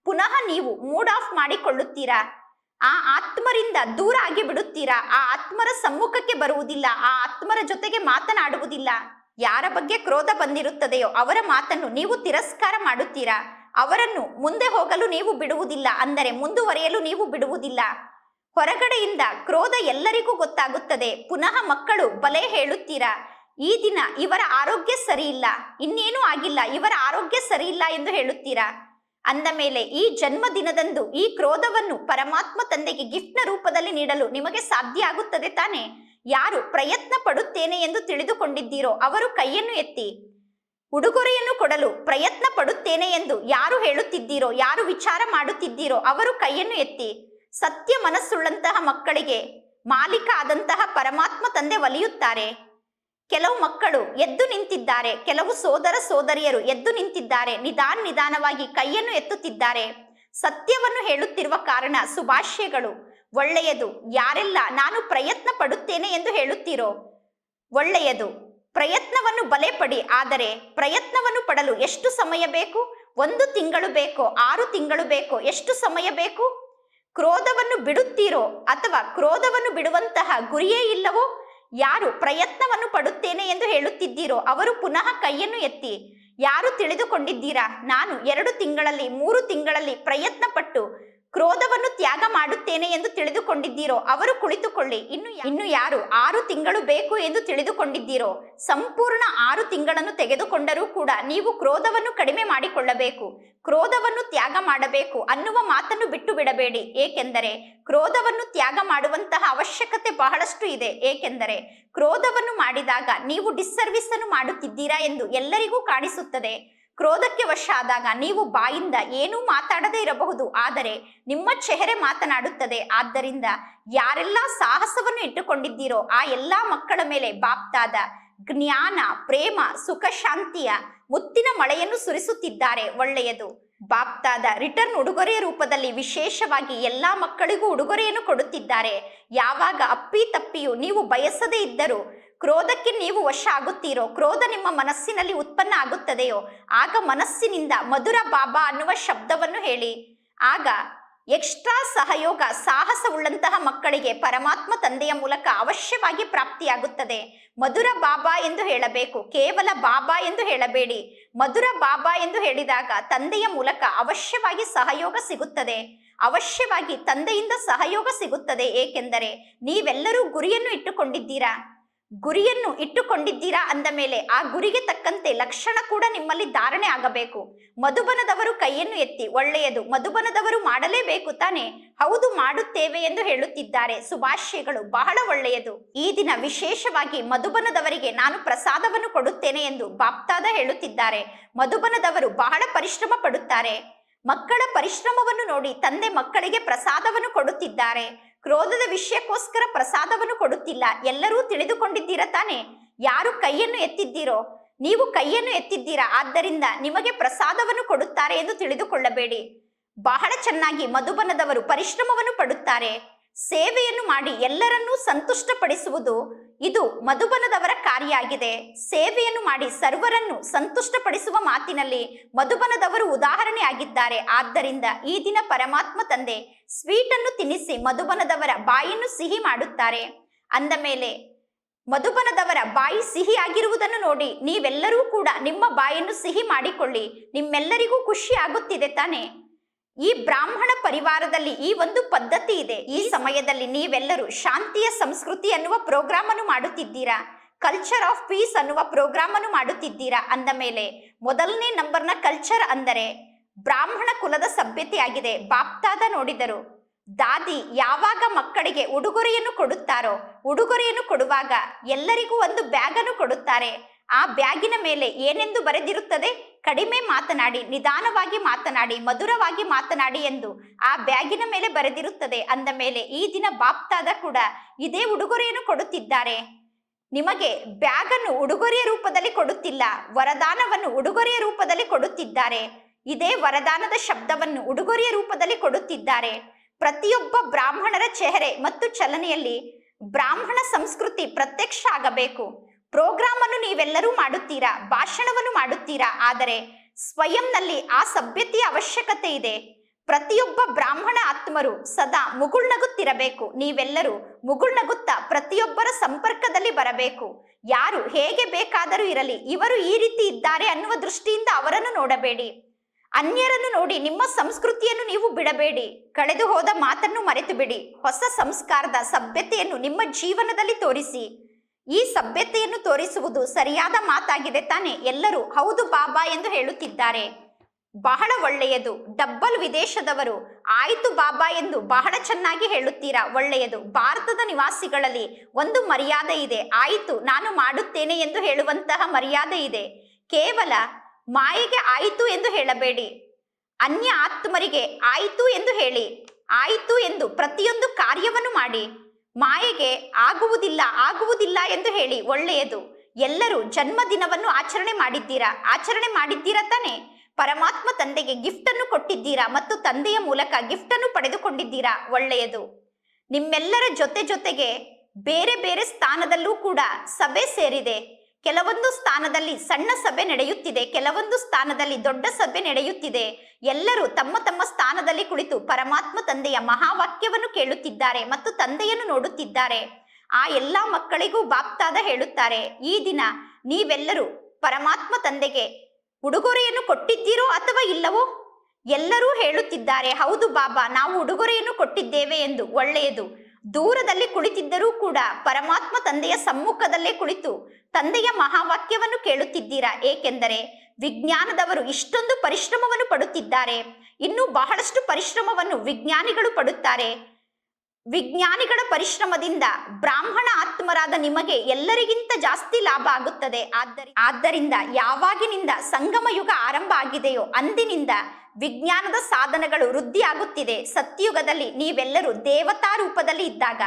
ಪುನಃ ನೀವು ಮೂಡ್ ಆಫ್ ಮಾಡಿಕೊಳ್ಳುತ್ತೀರಾ? ಆ ಆತ್ಮರಿಂದ ದೂರ ಆಗಿ ಬಿಡುತ್ತೀರಾ? ಆ ಆತ್ಮರ ಸಮ್ಮುಖಕ್ಕೆ ಬರುವುದಿಲ್ಲ, ಆ ಆತ್ಮರ ಜೊತೆಗೆ ಮಾತನಾಡುವುದಿಲ್ಲ. ಯಾರ ಬಗ್ಗೆ ಕ್ರೋಧ ಬಂದಿರುತ್ತದೆಯೋ ಅವರ ಮಾತನ್ನು ನೀವು ತಿರಸ್ಕಾರ ಮಾಡುತ್ತೀರಾ? ಅವರನ್ನು ಮುಂದೆ ಹೋಗಲು ನೀವು ಬಿಡುವುದಿಲ್ಲ, ಅಂದರೆ ಮುಂದುವರಿಯಲು ನೀವು ಬಿಡುವುದಿಲ್ಲ. ಹೊರಗಡೆಯಿಂದ ಕ್ರೋಧ ಎಲ್ಲರಿಗೂ ಗೊತ್ತಾಗುತ್ತದೆ. ಪುನಃ ಮಕ್ಕಳು ಬಲೆ ಹೇಳುತ್ತೀರಾ? ಈ ದಿನ ಇವರ ಆರೋಗ್ಯ ಸರಿಯಿಲ್ಲ. ಇನ್ನೇನೂ ಆಗಿಲ್ಲ. ಇವರ ಆರೋಗ್ಯ ಸರಿಯಿಲ್ಲ ಎಂದು ಹೇಳುತ್ತೀರಾ? ಅಂದ ಮೇಲೆ ಈ ಜನ್ಮದಿನದಂದು ಈ ಕ್ರೋಧವನ್ನು ಪರಮಾತ್ಮ ತಂದೆಗೆ ಗಿಫ್ಟ್ನ ರೂಪದಲ್ಲಿ ನೀಡಲು ನಿಮಗೆ ಸಾಧ್ಯ ಆಗುತ್ತದೆ ತಾನೆ? ಯಾರು ಪ್ರಯತ್ನ ಪಡುತ್ತೇನೆ ಎಂದು ತಿಳಿದುಕೊಂಡಿದ್ದೀರೋ, ಅವರು ಕೈಯನ್ನು ಎತ್ತಿ ಉಡುಗೊರೆಯನ್ನು ಕೊಡಲು ಪ್ರಯತ್ನ ಪಡುತ್ತೇನೆ ಎಂದು ಯಾರು ಹೇಳುತ್ತಿದ್ದೀರೋ, ಯಾರು ವಿಚಾರ ಮಾಡುತ್ತಿದ್ದೀರೋ ಅವರು ಕೈಯನ್ನು ಎತ್ತಿ ಸತ್ಯ ಮನಸ್ಸುಳ್ಳಂತಹ ಮಕ್ಕಳಿಗೆ ಮಾಲೀಕ ಆದಂತಹ ಪರಮಾತ್ಮ ತಂದೆ ಒಲಿಯುತ್ತಾರೆ. ಕೆಲವು ಮಕ್ಕಳು ಎದ್ದು ನಿಂತಿದ್ದಾರೆ, ಕೆಲವು ಸೋದರ ಸೋದರಿಯರು ಎದ್ದು ನಿಂತಿದ್ದಾರೆ, ನಿಧಾನ ನಿಧಾನವಾಗಿ ಕೈಯನ್ನು ಎತ್ತುತ್ತಿದ್ದಾರೆ. ಸತ್ಯವನ್ನು ಹೇಳುತ್ತಿರುವ ಕಾರಣ ಶುಭಾಶಯಗಳು ಒಳ್ಳೆಯದು, ಯಾರೆಲ್ಲ ನಾನು ಪ್ರಯತ್ನ ಪಡುತ್ತೇನೆ ಎಂದು ಹೇಳುತ್ತೀರೋ, ಒಳ್ಳೆಯದು. ಪ್ರಯತ್ನವನ್ನು ಬಲೆ ಪಡಿ ಆದರೆ ಪ್ರಯತ್ನವನ್ನು ಪಡಲು ಎಷ್ಟು ಸಮಯ ಬೇಕು? ಒಂದು ತಿಂಗಳು ಬೇಕೋ, ಆರು ತಿಂಗಳು ಬೇಕೋ, ಎಷ್ಟು ಸಮಯ ಬೇಕು? ಕ್ರೋಧವನ್ನು ಬಿಡುತ್ತೀರೋ ಅಥವಾ ಕ್ರೋಧವನ್ನು ಬಿಡುವಂತಹ ಗುರಿಯೇ ಇಲ್ಲವೋ? ಯಾರು ಪ್ರಯತ್ನವನ್ನು ಪಡುತ್ತೇನೆ ಎಂದು ಹೇಳುತ್ತಿದ್ದೀರೋ, ಅವರು ಪುನಃ ಕೈಯನ್ನು ಎತ್ತಿ, ಯಾರು ತಿಳಿದುಕೊಂಡಿದ್ದೀರಾ? ನಾನು ಎರಡು ತಿಂಗಳಲ್ಲಿ, ಮೂರು ತಿಂಗಳಲ್ಲಿ ಪ್ರಯತ್ನ ಪಟ್ಟು ಕ್ರೋಧವನ್ನು ತ್ಯಾಗ ಮಾಡುತ್ತೇನೆ ಎಂದು ತಿಳಿದುಕೊಂಡಿದ್ದೀರೋ? ಅವರು ಕುಳಿತುಕೊಳ್ಳಿ. ಇನ್ನು ಇನ್ನು ಯಾರು ಆರು ತಿಂಗಳು ಬೇಕು ಎಂದು ತಿಳಿದುಕೊಂಡಿದ್ದೀರೋ? ಸಂಪೂರ್ಣ ಆರು ತಿಂಗಳನ್ನು ತೆಗೆದುಕೊಂಡರೂ ಕೂಡ ನೀವು ಕ್ರೋಧವನ್ನು ಕಡಿಮೆ ಮಾಡಿಕೊಳ್ಳಬೇಕು. ಕ್ರೋಧವನ್ನು ತ್ಯಾಗ ಮಾಡಬೇಕು ಅನ್ನುವ ಮಾತನ್ನು ಬಿಟ್ಟು ಬಿಡಬೇಡಿ ಏಕೆಂದರೆ ಕ್ರೋಧವನ್ನು ತ್ಯಾಗ ಮಾಡುವಂತಹ ಅವಶ್ಯಕತೆ ಬಹಳಷ್ಟು ಇದೆ. ಏಕೆಂದರೆ ಕ್ರೋಧವನ್ನು ಮಾಡಿದಾಗ ನೀವು ಡಿಸ್ಸರ್ವಿಸ್ ಅನ್ನು ಮಾಡುತ್ತಿದ್ದೀರಾ ಎಂದು ಎಲ್ಲರಿಗೂ ಕಾಣಿಸುತ್ತದೆ. ಕ್ರೋಧಕ್ಕೆ ವಶ ಆದಾಗ ನೀವು ಬಾಯಿಂದ ಏನೂ ಮಾತಾಡದೇ ಇರಬಹುದು, ಆದರೆ ನಿಮ್ಮ ಚೆಹರೆ ಮಾತನಾಡುತ್ತದೆ. ಆದ್ದರಿಂದ ಯಾರೆಲ್ಲ ಸಾಹಸವನ್ನು ಇಟ್ಟುಕೊಂಡಿದ್ದೀರೋ ಆ ಎಲ್ಲ ಮಕ್ಕಳ ಮೇಲೆ ಬಾಪ್ತಾದ ಜ್ಞಾನ, ಪ್ರೇಮ, ಸುಖ, ಶಾಂತಿಯ ಮುತ್ತಿನ ಮಳೆಯನ್ನು ಸುರಿಸುತ್ತಿದ್ದಾರೆ, ಒಳ್ಳೆಯದು. ಬಾಪ್ತಾದ ರಿಟರ್ನ್ ಉಡುಗೊರೆಯ ರೂಪದಲ್ಲಿ ವಿಶೇಷವಾಗಿ ಎಲ್ಲಾ ಮಕ್ಕಳಿಗೂ ಉಡುಗೊರೆಯನ್ನು ಕೊಡುತ್ತಿದ್ದಾರೆ. ಯಾವಾಗ ಅಪ್ಪಿ ತಪ್ಪಿಯು ನೀವು ಬಯಸದೇ ಇದ್ದರೂ ಕ್ರೋಧಕ್ಕೆ ನೀವು ವಶ ಆಗುತ್ತೀರೋ, ಕ್ರೋಧ ನಿಮ್ಮ ಮನಸ್ಸಿನಲ್ಲಿ ಉತ್ಪನ್ನ ಆಗುತ್ತದೆಯೋ, ಆಗ ಮನಸ್ಸಿನಿಂದ ಮಧುರ ಬಾಬಾ ಅನ್ನುವ ಶಬ್ದವನ್ನು ಹೇಳಿ. ಆಗ ಎಕ್ಸ್ಟ್ರಾ ಸಹಯೋಗ ಸಾಹಸವುಳ್ಳಂತಹ ಮಕ್ಕಳಿಗೆ ಪರಮಾತ್ಮ ತಂದೆಯ ಮೂಲಕ ಅವಶ್ಯವಾಗಿ ಪ್ರಾಪ್ತಿಯಾಗುತ್ತದೆ. ಮಧುರ ಬಾಬಾ ಎಂದು ಹೇಳಬೇಕು, ಕೇವಲ ಬಾಬಾ ಎಂದು ಹೇಳಬೇಡಿ. ಮಧುರ ಬಾಬಾ ಎಂದು ಹೇಳಿದಾಗ ತಂದೆಯ ಮೂಲಕ ಅವಶ್ಯವಾಗಿ ಸಹಯೋಗ ಸಿಗುತ್ತದೆ. ಅವಶ್ಯವಾಗಿ ತಂದೆಯಿಂದ ಸಹಯೋಗ ಸಿಗುತ್ತದೆ, ಏಕೆಂದರೆ ನೀವೆಲ್ಲರೂ ಗುರಿಯನ್ನು ಇಟ್ಟುಕೊಂಡಿದ್ದೀರಾ? ಗುರಿಯನ್ನು ಇಟ್ಟುಕೊಂಡಿದ್ದೀರಾ ಅಂದ ಮೇಲೆ ಆ ಗುರಿಗೆ ತಕ್ಕಂತೆ ಲಕ್ಷಣ ಕೂಡ ನಿಮ್ಮಲ್ಲಿ ಧಾರಣೆ ಆಗಬೇಕು. ಮಧುಬನದವರು ಕೈಯನ್ನು ಎತ್ತಿ, ಒಳ್ಳೆಯದು, ಮಧುಬನದವರು ಮಾಡಲೇಬೇಕು ತಾನೆ? ಹೌದು, ಮಾಡುತ್ತೇವೆ ಎಂದು ಹೇಳುತ್ತಿದ್ದಾರೆ. ಶುಭಾಶಯಗಳು ಬಹಳ ಒಳ್ಳೆಯದು. ಈ ದಿನ ವಿಶೇಷವಾಗಿ ಮಧುಬನದವರಿಗೆ ನಾನು ಪ್ರಸಾದವನ್ನು ಕೊಡುತ್ತೇನೆ ಎಂದು ಬಾಪ್ತಾದ ಹೇಳುತ್ತಿದ್ದಾರೆ. ಮಧುಬನದವರು ಬಹಳ ಪರಿಶ್ರಮ ಪಡುತ್ತಾರೆ. ಮಕ್ಕಳ ಪರಿಶ್ರಮವನ್ನು ನೋಡಿ ತಂದೆ ಮಕ್ಕಳಿಗೆ ಪ್ರಸಾದವನ್ನು ಕೊಡುತ್ತಿದ್ದಾರೆ. ಕ್ರೋಧದ ವಿಷಯಕ್ಕೋಸ್ಕರ ಪ್ರಸಾದವನ್ನು ಕೊಡುತ್ತಿಲ್ಲ. ಎಲ್ಲರೂ ತಿಳಿದುಕೊಂಡಿದ್ದೀರ ತಾನೆ? ಯಾರು ಕೈಯನ್ನು ಎತ್ತಿದ್ದೀರೋ? ನೀವು ಕೈಯನ್ನು ಎತ್ತಿದ್ದೀರಾ? ಆದ್ದರಿಂದ ನಿಮಗೆ ಪ್ರಸಾದವನ್ನು ಕೊಡುತ್ತಾರೆ ಎಂದು ತಿಳಿದುಕೊಳ್ಳಬೇಡಿ. ಬಹಳ ಚೆನ್ನಾಗಿ ಮಧುಬನದವರು ಪರಿಶ್ರಮವನ್ನು ಪಡುತ್ತಾರೆ. ಸೇವೆಯನ್ನು ಮಾಡಿ ಎಲ್ಲರನ್ನೂ ಸಂತುಷ್ಟಪಡಿಸುವುದು ಇದು ಮಧುಬನದವರ ಕಾರ್ಯ ಆಗಿದೆ ಸೇವೆಯನ್ನು ಮಾಡಿ ಸರ್ವರನ್ನು ಸಂತುಷ್ಟಪಡಿಸುವ ಮಾತಿನಲ್ಲಿ ಮಧುಬನದವರು ಉದಾಹರಣೆ ಆಗಿದ್ದಾರೆ ಆದ್ದರಿಂದ ಈ ದಿನ ಪರಮಾತ್ಮ ತಂದೆ ಸ್ವೀಟ್ ಅನ್ನು ತಿನ್ನಿಸಿ ಮಧುಬನದವರ ಬಾಯಿಯನ್ನು ಸಿಹಿ ಮಾಡುತ್ತಾರೆ. ಅಂದ ಮೇಲೆ, ಮಧುಬನದವರ ಬಾಯಿ ಸಿಹಿ ಆಗಿರುವುದನ್ನು ನೋಡಿ ನೀವೆಲ್ಲರೂ ಕೂಡ ನಿಮ್ಮ ಬಾಯನ್ನು ಸಿಹಿ ಮಾಡಿಕೊಳ್ಳಿ. ನಿಮ್ಮೆಲ್ಲರಿಗೂ ಖುಷಿ ಆಗುತ್ತಿದೆ ತಾನೆ? ಈ ಬ್ರಾಹ್ಮಣ ಪರಿವಾರದಲ್ಲಿ ಈ ಒಂದು ಪದ್ಧತಿ ಇದೆ. ಈ ಸಮಯದಲ್ಲಿ ನೀವೆಲ್ಲರೂ ಶಾಂತಿಯ ಸಂಸ್ಕೃತಿ ಅನ್ನುವ ಪ್ರೋಗ್ರಾಮ್ ಅನ್ನು ಮಾಡುತ್ತಿದ್ದೀರಾ? ಕಲ್ಚರ್ ಆಫ್ ಪೀಸ್ ಅನ್ನುವ ಪ್ರೋಗ್ರಾಮ್ ಅನ್ನು ಮಾಡುತ್ತಿದ್ದೀರಾ? ಅಂದ ಮೇಲೆ ಮೊದಲನೇ ನಂಬರ್ನ ಕಲ್ಚರ್ ಅಂದರೆ ಬ್ರಾಹ್ಮಣ ಕುಲದ ಸಭ್ಯತೆಯಾಗಿದೆ ಬಾಪ್ತಾದ ನೋಡಿದರು. ದಾದಿ ಯಾವಾಗ ಮಕ್ಕಳಿಗೆ ಉಡುಗೊರೆಯನ್ನು ಕೊಡುತ್ತಾರೋ, ಉಡುಗೊರೆಯನ್ನು ಕೊಡುವಾಗ ಎಲ್ಲರಿಗೂ ಒಂದು ಬ್ಯಾಗ್ ಅನ್ನು ಕೊಡುತ್ತಾರೆ. ಆ ಬ್ಯಾಗಿನ ಮೇಲೆ ಏನೆಂದು ಬರೆದಿರುತ್ತದೆ? ಕಡಿಮೆ ಮಾತನಾಡಿ, ನಿಧಾನವಾಗಿ ಮಾತನಾಡಿ, ಮಧುರವಾಗಿ ಮಾತನಾಡಿ ಎಂದು ಆ ಬ್ಯಾಗಿನ ಮೇಲೆ ಬರೆದಿರುತ್ತದೆ. ಅಂದ ಮೇಲೆ ಈ ದಿನ ಬಾಪ್ತಾದ ಕೂಡ ಇದೇ ಉಡುಗೊರೆಯನ್ನು ಕೊಡುತ್ತಿದ್ದಾರೆ. ನಿಮಗೆ ಬ್ಯಾಗ್ ಅನ್ನು ಉಡುಗೊರೆಯ ರೂಪದಲ್ಲಿ ಕೊಡುತ್ತಿಲ್ಲ, ವರದಾನವನ್ನು ಉಡುಗೊರೆಯ ರೂಪದಲ್ಲಿ ಕೊಡುತ್ತಿದ್ದಾರೆ. ಇದೇ ವರದಾನದ ಶಬ್ದವನ್ನು ಉಡುಗೊರೆಯ ರೂಪದಲ್ಲಿ ಕೊಡುತ್ತಿದ್ದಾರೆ. ಪ್ರತಿಯೊಬ್ಬ ಬ್ರಾಹ್ಮಣರ ಚೆಹರೆ ಮತ್ತು ಚಲನೆಯಲ್ಲಿ ಬ್ರಾಹ್ಮಣ ಸಂಸ್ಕೃತಿ ಪ್ರತ್ಯಕ್ಷ ಆಗಬೇಕು. ಪ್ರೋಗ್ರಾಮ್ ಅನ್ನು ನೀವೆಲ್ಲರೂ ಮಾಡುತ್ತೀರಾ? ಭಾಷಣವನ್ನು ಮಾಡುತ್ತೀರಾ? ಆದರೆ ಸ್ವಯಂನಲ್ಲಿ ಆ ಸಭ್ಯತೆಯ ಅವಶ್ಯಕತೆ ಇದೆ. ಪ್ರತಿಯೊಬ್ಬ ಬ್ರಾಹ್ಮಣ ಆತ್ಮರು ಸದಾ ಮುಗುಳ್ನಗುತ್ತಿರಬೇಕು. ನೀವೆಲ್ಲರೂ ಮುಗುಳ್ನಗುತ್ತಾ ಪ್ರತಿಯೊಬ್ಬರ ಸಂಪರ್ಕದಲ್ಲಿ ಬರಬೇಕು. ಯಾರು ಹೇಗೆ ಬೇಕಾದರೂ ಇರಲಿ, ಇವರು ಈ ರೀತಿ ಇದ್ದಾರೆ ಅನ್ನುವ ದೃಷ್ಟಿಯಿಂದ ಅವರನ್ನು ನೋಡಬೇಡಿ. ಅನ್ಯರನ್ನು ನೋಡಿ ನಿಮ್ಮ ಸಂಸ್ಕೃತಿಯನ್ನು ನೀವು ಬಿಡಬೇಡಿ. ಕಳೆದು ಹೋದ ಮಾತನ್ನು ಮರೆತು ಬಿಡಿ ಹೊಸ ಸಂಸ್ಕಾರದ ಸಭ್ಯತೆಯನ್ನು ನಿಮ್ಮ ಜೀವನದಲ್ಲಿ ತೋರಿಸಿ. ಈ ಸಭ್ಯತೆಯನ್ನು ತೋರಿಸುವುದು ಸರಿಯಾದ ಮಾತಾಗಿದೆ ತಾನೆ. ಎಲ್ಲರೂ ಹೌದು ಬಾಬಾ ಎಂದು ಹೇಳುತ್ತಿದ್ದಾರೆ. ಬಹಳ ಒಳ್ಳೆಯದು. ಡಬ್ಬಲ್ ವಿದೇಶದವರು ಆಯಿತು ಬಾಬಾ ಎಂದು ಬಹಳ ಚೆನ್ನಾಗಿ ಹೇಳುತ್ತೀರಾ? ಒಳ್ಳೆಯದು. ಭಾರತದ ನಿವಾಸಿಗಳಲ್ಲಿ ಒಂದು ಮರ್ಯಾದೆ ಇದೆ. ಆಯಿತು, ನಾನು ಮಾಡುತ್ತೇನೆ ಎಂದು ಹೇಳುವಂತಹ ಮರ್ಯಾದೆ ಇದೆ. ಕೇವಲ ಮಾಯೆಗೆ ಆಯಿತು ಎಂದು ಹೇಳಬೇಡಿ. ಅನ್ಯ ಆತ್ಮರಿಗೆ ಆಯಿತು ಎಂದು ಹೇಳಿ. ಆಯಿತು ಎಂದು ಪ್ರತಿಯೊಂದು ಕಾರ್ಯವನ್ನು ಮಾಡಿ. ಮಾಯೆಗೆ ಆಗುವುದಿಲ್ಲ ಆಗುವುದಿಲ್ಲ ಎಂದು ಹೇಳಿ ಒಳ್ಳೆಯದು. ಎಲ್ಲರೂ ಜನ್ಮದಿನವನ್ನು ಆಚರಣೆ ಮಾಡಿದ್ದೀರಾ? ಆಚರಣೆ ಮಾಡಿದ್ದೀರಾ ತಾನೆ? ಪರಮಾತ್ಮ ತಂದೆಗೆ ಗಿಫ್ಟ್ ಅನ್ನು ಕೊಟ್ಟಿದ್ದೀರಾ ಮತ್ತು ತಂದೆಯ ಮೂಲಕ ಗಿಫ್ಟ್ ಅನ್ನು ಪಡೆದುಕೊಂಡಿದ್ದೀರಾ? ಒಳ್ಳೆಯದು. ನಿಮ್ಮೆಲ್ಲರ ಜೊತೆ ಜೊತೆಗೆ ಬೇರೆ ಬೇರೆ ಸ್ಥಾನದಲ್ಲೂ ಕೂಡ ಸಭೆ ಸೇರಿದೆ. ಕೆಲವೊಂದು ಸ್ಥಾನದಲ್ಲಿ ಸಣ್ಣ ಸಭೆ ನಡೆಯುತ್ತಿದೆ, ಕೆಲವೊಂದು ಸ್ಥಾನದಲ್ಲಿ ದೊಡ್ಡ ಸಭೆ ನಡೆಯುತ್ತಿದೆ. ಎಲ್ಲರೂ ತಮ್ಮ ತಮ್ಮ ಸ್ಥಾನದಲ್ಲಿ ಕುಳಿತು ಪರಮಾತ್ಮ ತಂದೆಯ ಮಹಾವಾಕ್ಯವನ್ನು ಕೇಳುತ್ತಿದ್ದಾರೆ ಮತ್ತು ತಂದೆಯನ್ನು ನೋಡುತ್ತಿದ್ದಾರೆ. ಆ ಎಲ್ಲಾ ಮಕ್ಕಳಿಗೂ ಬಾಪ್ತಾದ ಹೇಳುತ್ತಾರೆ, ಈ ದಿನ ನೀವೆಲ್ಲರೂ ಪರಮಾತ್ಮ ತಂದೆಗೆ ಉಡುಗೊರೆಯನ್ನು ಕೊಟ್ಟಿದ್ದೀರೋ ಅಥವಾ ಇಲ್ಲವೋ? ಎಲ್ಲರೂ ಹೇಳುತ್ತಿದ್ದಾರೆ, ಹೌದು ಬಾಬಾ, ನಾವು ಉಡುಗೊರೆಯನ್ನು ಕೊಟ್ಟಿದ್ದೇವೆ ಎಂದು, ಒಳ್ಳೆಯದು. ದೂರದಲ್ಲಿ ಕುಳಿತಿದ್ದರೂ ಕೂಡ ಪರಮಾತ್ಮ ತಂದೆಯ ಸಮ್ಮುಖದಲ್ಲೇ ಕುಳಿತು ತಂದೆಯ ಮಹಾವಾಕ್ಯವನ್ನು ಕೇಳುತ್ತಿದ್ದೀರಾ? ಏಕೆಂದರೆ ವಿಜ್ಞಾನದವರು ಇಷ್ಟೊಂದು ಪರಿಶ್ರಮವನ್ನು ಪಡುತ್ತಿದ್ದಾರೆ. ಇನ್ನು ಬಹಳಷ್ಟು ಪರಿಶ್ರಮವನ್ನು ವಿಜ್ಞಾನಿಗಳು ಪಡುತ್ತಾರೆ. ವಿಜ್ಞಾನಿಗಳ ಪರಿಶ್ರಮದಿಂದ ಬ್ರಾಹ್ಮಣ ಆತ್ಮರಾದ ನಿಮಗೆ ಎಲ್ಲರಿಗಿಂತ ಜಾಸ್ತಿ ಲಾಭ ಆಗುತ್ತದೆ. ಆದ್ದರಿ ಆದ್ದರಿಂದ ಯಾವಾಗಿನಿಂದ ಸಂಗಮ ಯುಗ ಆರಂಭ ಆಗಿದೆಯೋ ಅಂದಿನಿಂದ ವಿಜ್ಞಾನದ ಸಾಧನಗಳು ವೃದ್ಧಿಯಾಗುತ್ತಿದೆ. ಸತ್ಯುಗದಲ್ಲಿ ನೀವೆಲ್ಲರೂ ದೇವತಾ ರೂಪದಲ್ಲಿ ಇದ್ದಾಗ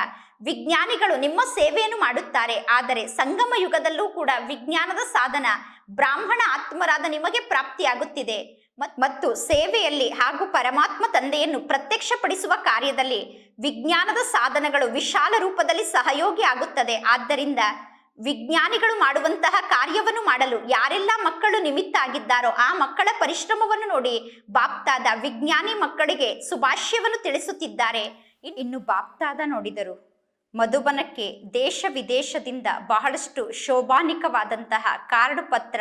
ವಿಜ್ಞಾನಿಗಳು ನಿಮ್ಮ ಸೇವೆಯನ್ನು ಮಾಡುತ್ತಾರೆ. ಆದರೆ ಸಂಗಮ ಯುಗದಲ್ಲೂ ಕೂಡ ವಿಜ್ಞಾನದ ಸಾಧನ ಬ್ರಾಹ್ಮಣ ಆತ್ಮರಾದ ನಿಮಗೆ ಪ್ರಾಪ್ತಿಯಾಗುತ್ತಿದೆ. ಮತ್ತು ಸೇವೆಯಲ್ಲಿ ಹಾಗೂ ಪರಮಾತ್ಮ ತಂದೆಯನ್ನು ಪ್ರತ್ಯಕ್ಷಪಡಿಸುವ ಕಾರ್ಯದಲ್ಲಿ ವಿಜ್ಞಾನದ ಸಾಧನಗಳು ವಿಶಾಲ ರೂಪದಲ್ಲಿ ಸಹಯೋಗಿ ಆಗುತ್ತದೆ. ಆದ್ದರಿಂದ ವಿಜ್ಞಾನಿಗಳು ಮಾಡುವಂತಹ ಕಾರ್ಯವನ್ನು ಮಾಡಲು ಯಾರೆಲ್ಲ ಮಕ್ಕಳು ನಿಮಿತ್ತ ಆಗಿದ್ದಾರೋ ಆ ಮಕ್ಕಳ ಪರಿಶ್ರಮವನ್ನು ನೋಡಿ ಬಾಪ್ತಾದ ವಿಜ್ಞಾನಿ ಮಕ್ಕಳಿಗೆ ಶುಭಾಶಯವನ್ನು ತಿಳಿಸುತ್ತಿದ್ದಾರೆ. ಇನ್ನು ಬಾಪ್ತಾದ ನೋಡಿದರು, ಮಧುಬನಕ್ಕೆ ದೇಶ ವಿದೇಶದಿಂದ ಬಹಳಷ್ಟು ಶೋಭಾನಿಕವಾದಂತಹ ಕಾರ್ಡ್ ಪತ್ರ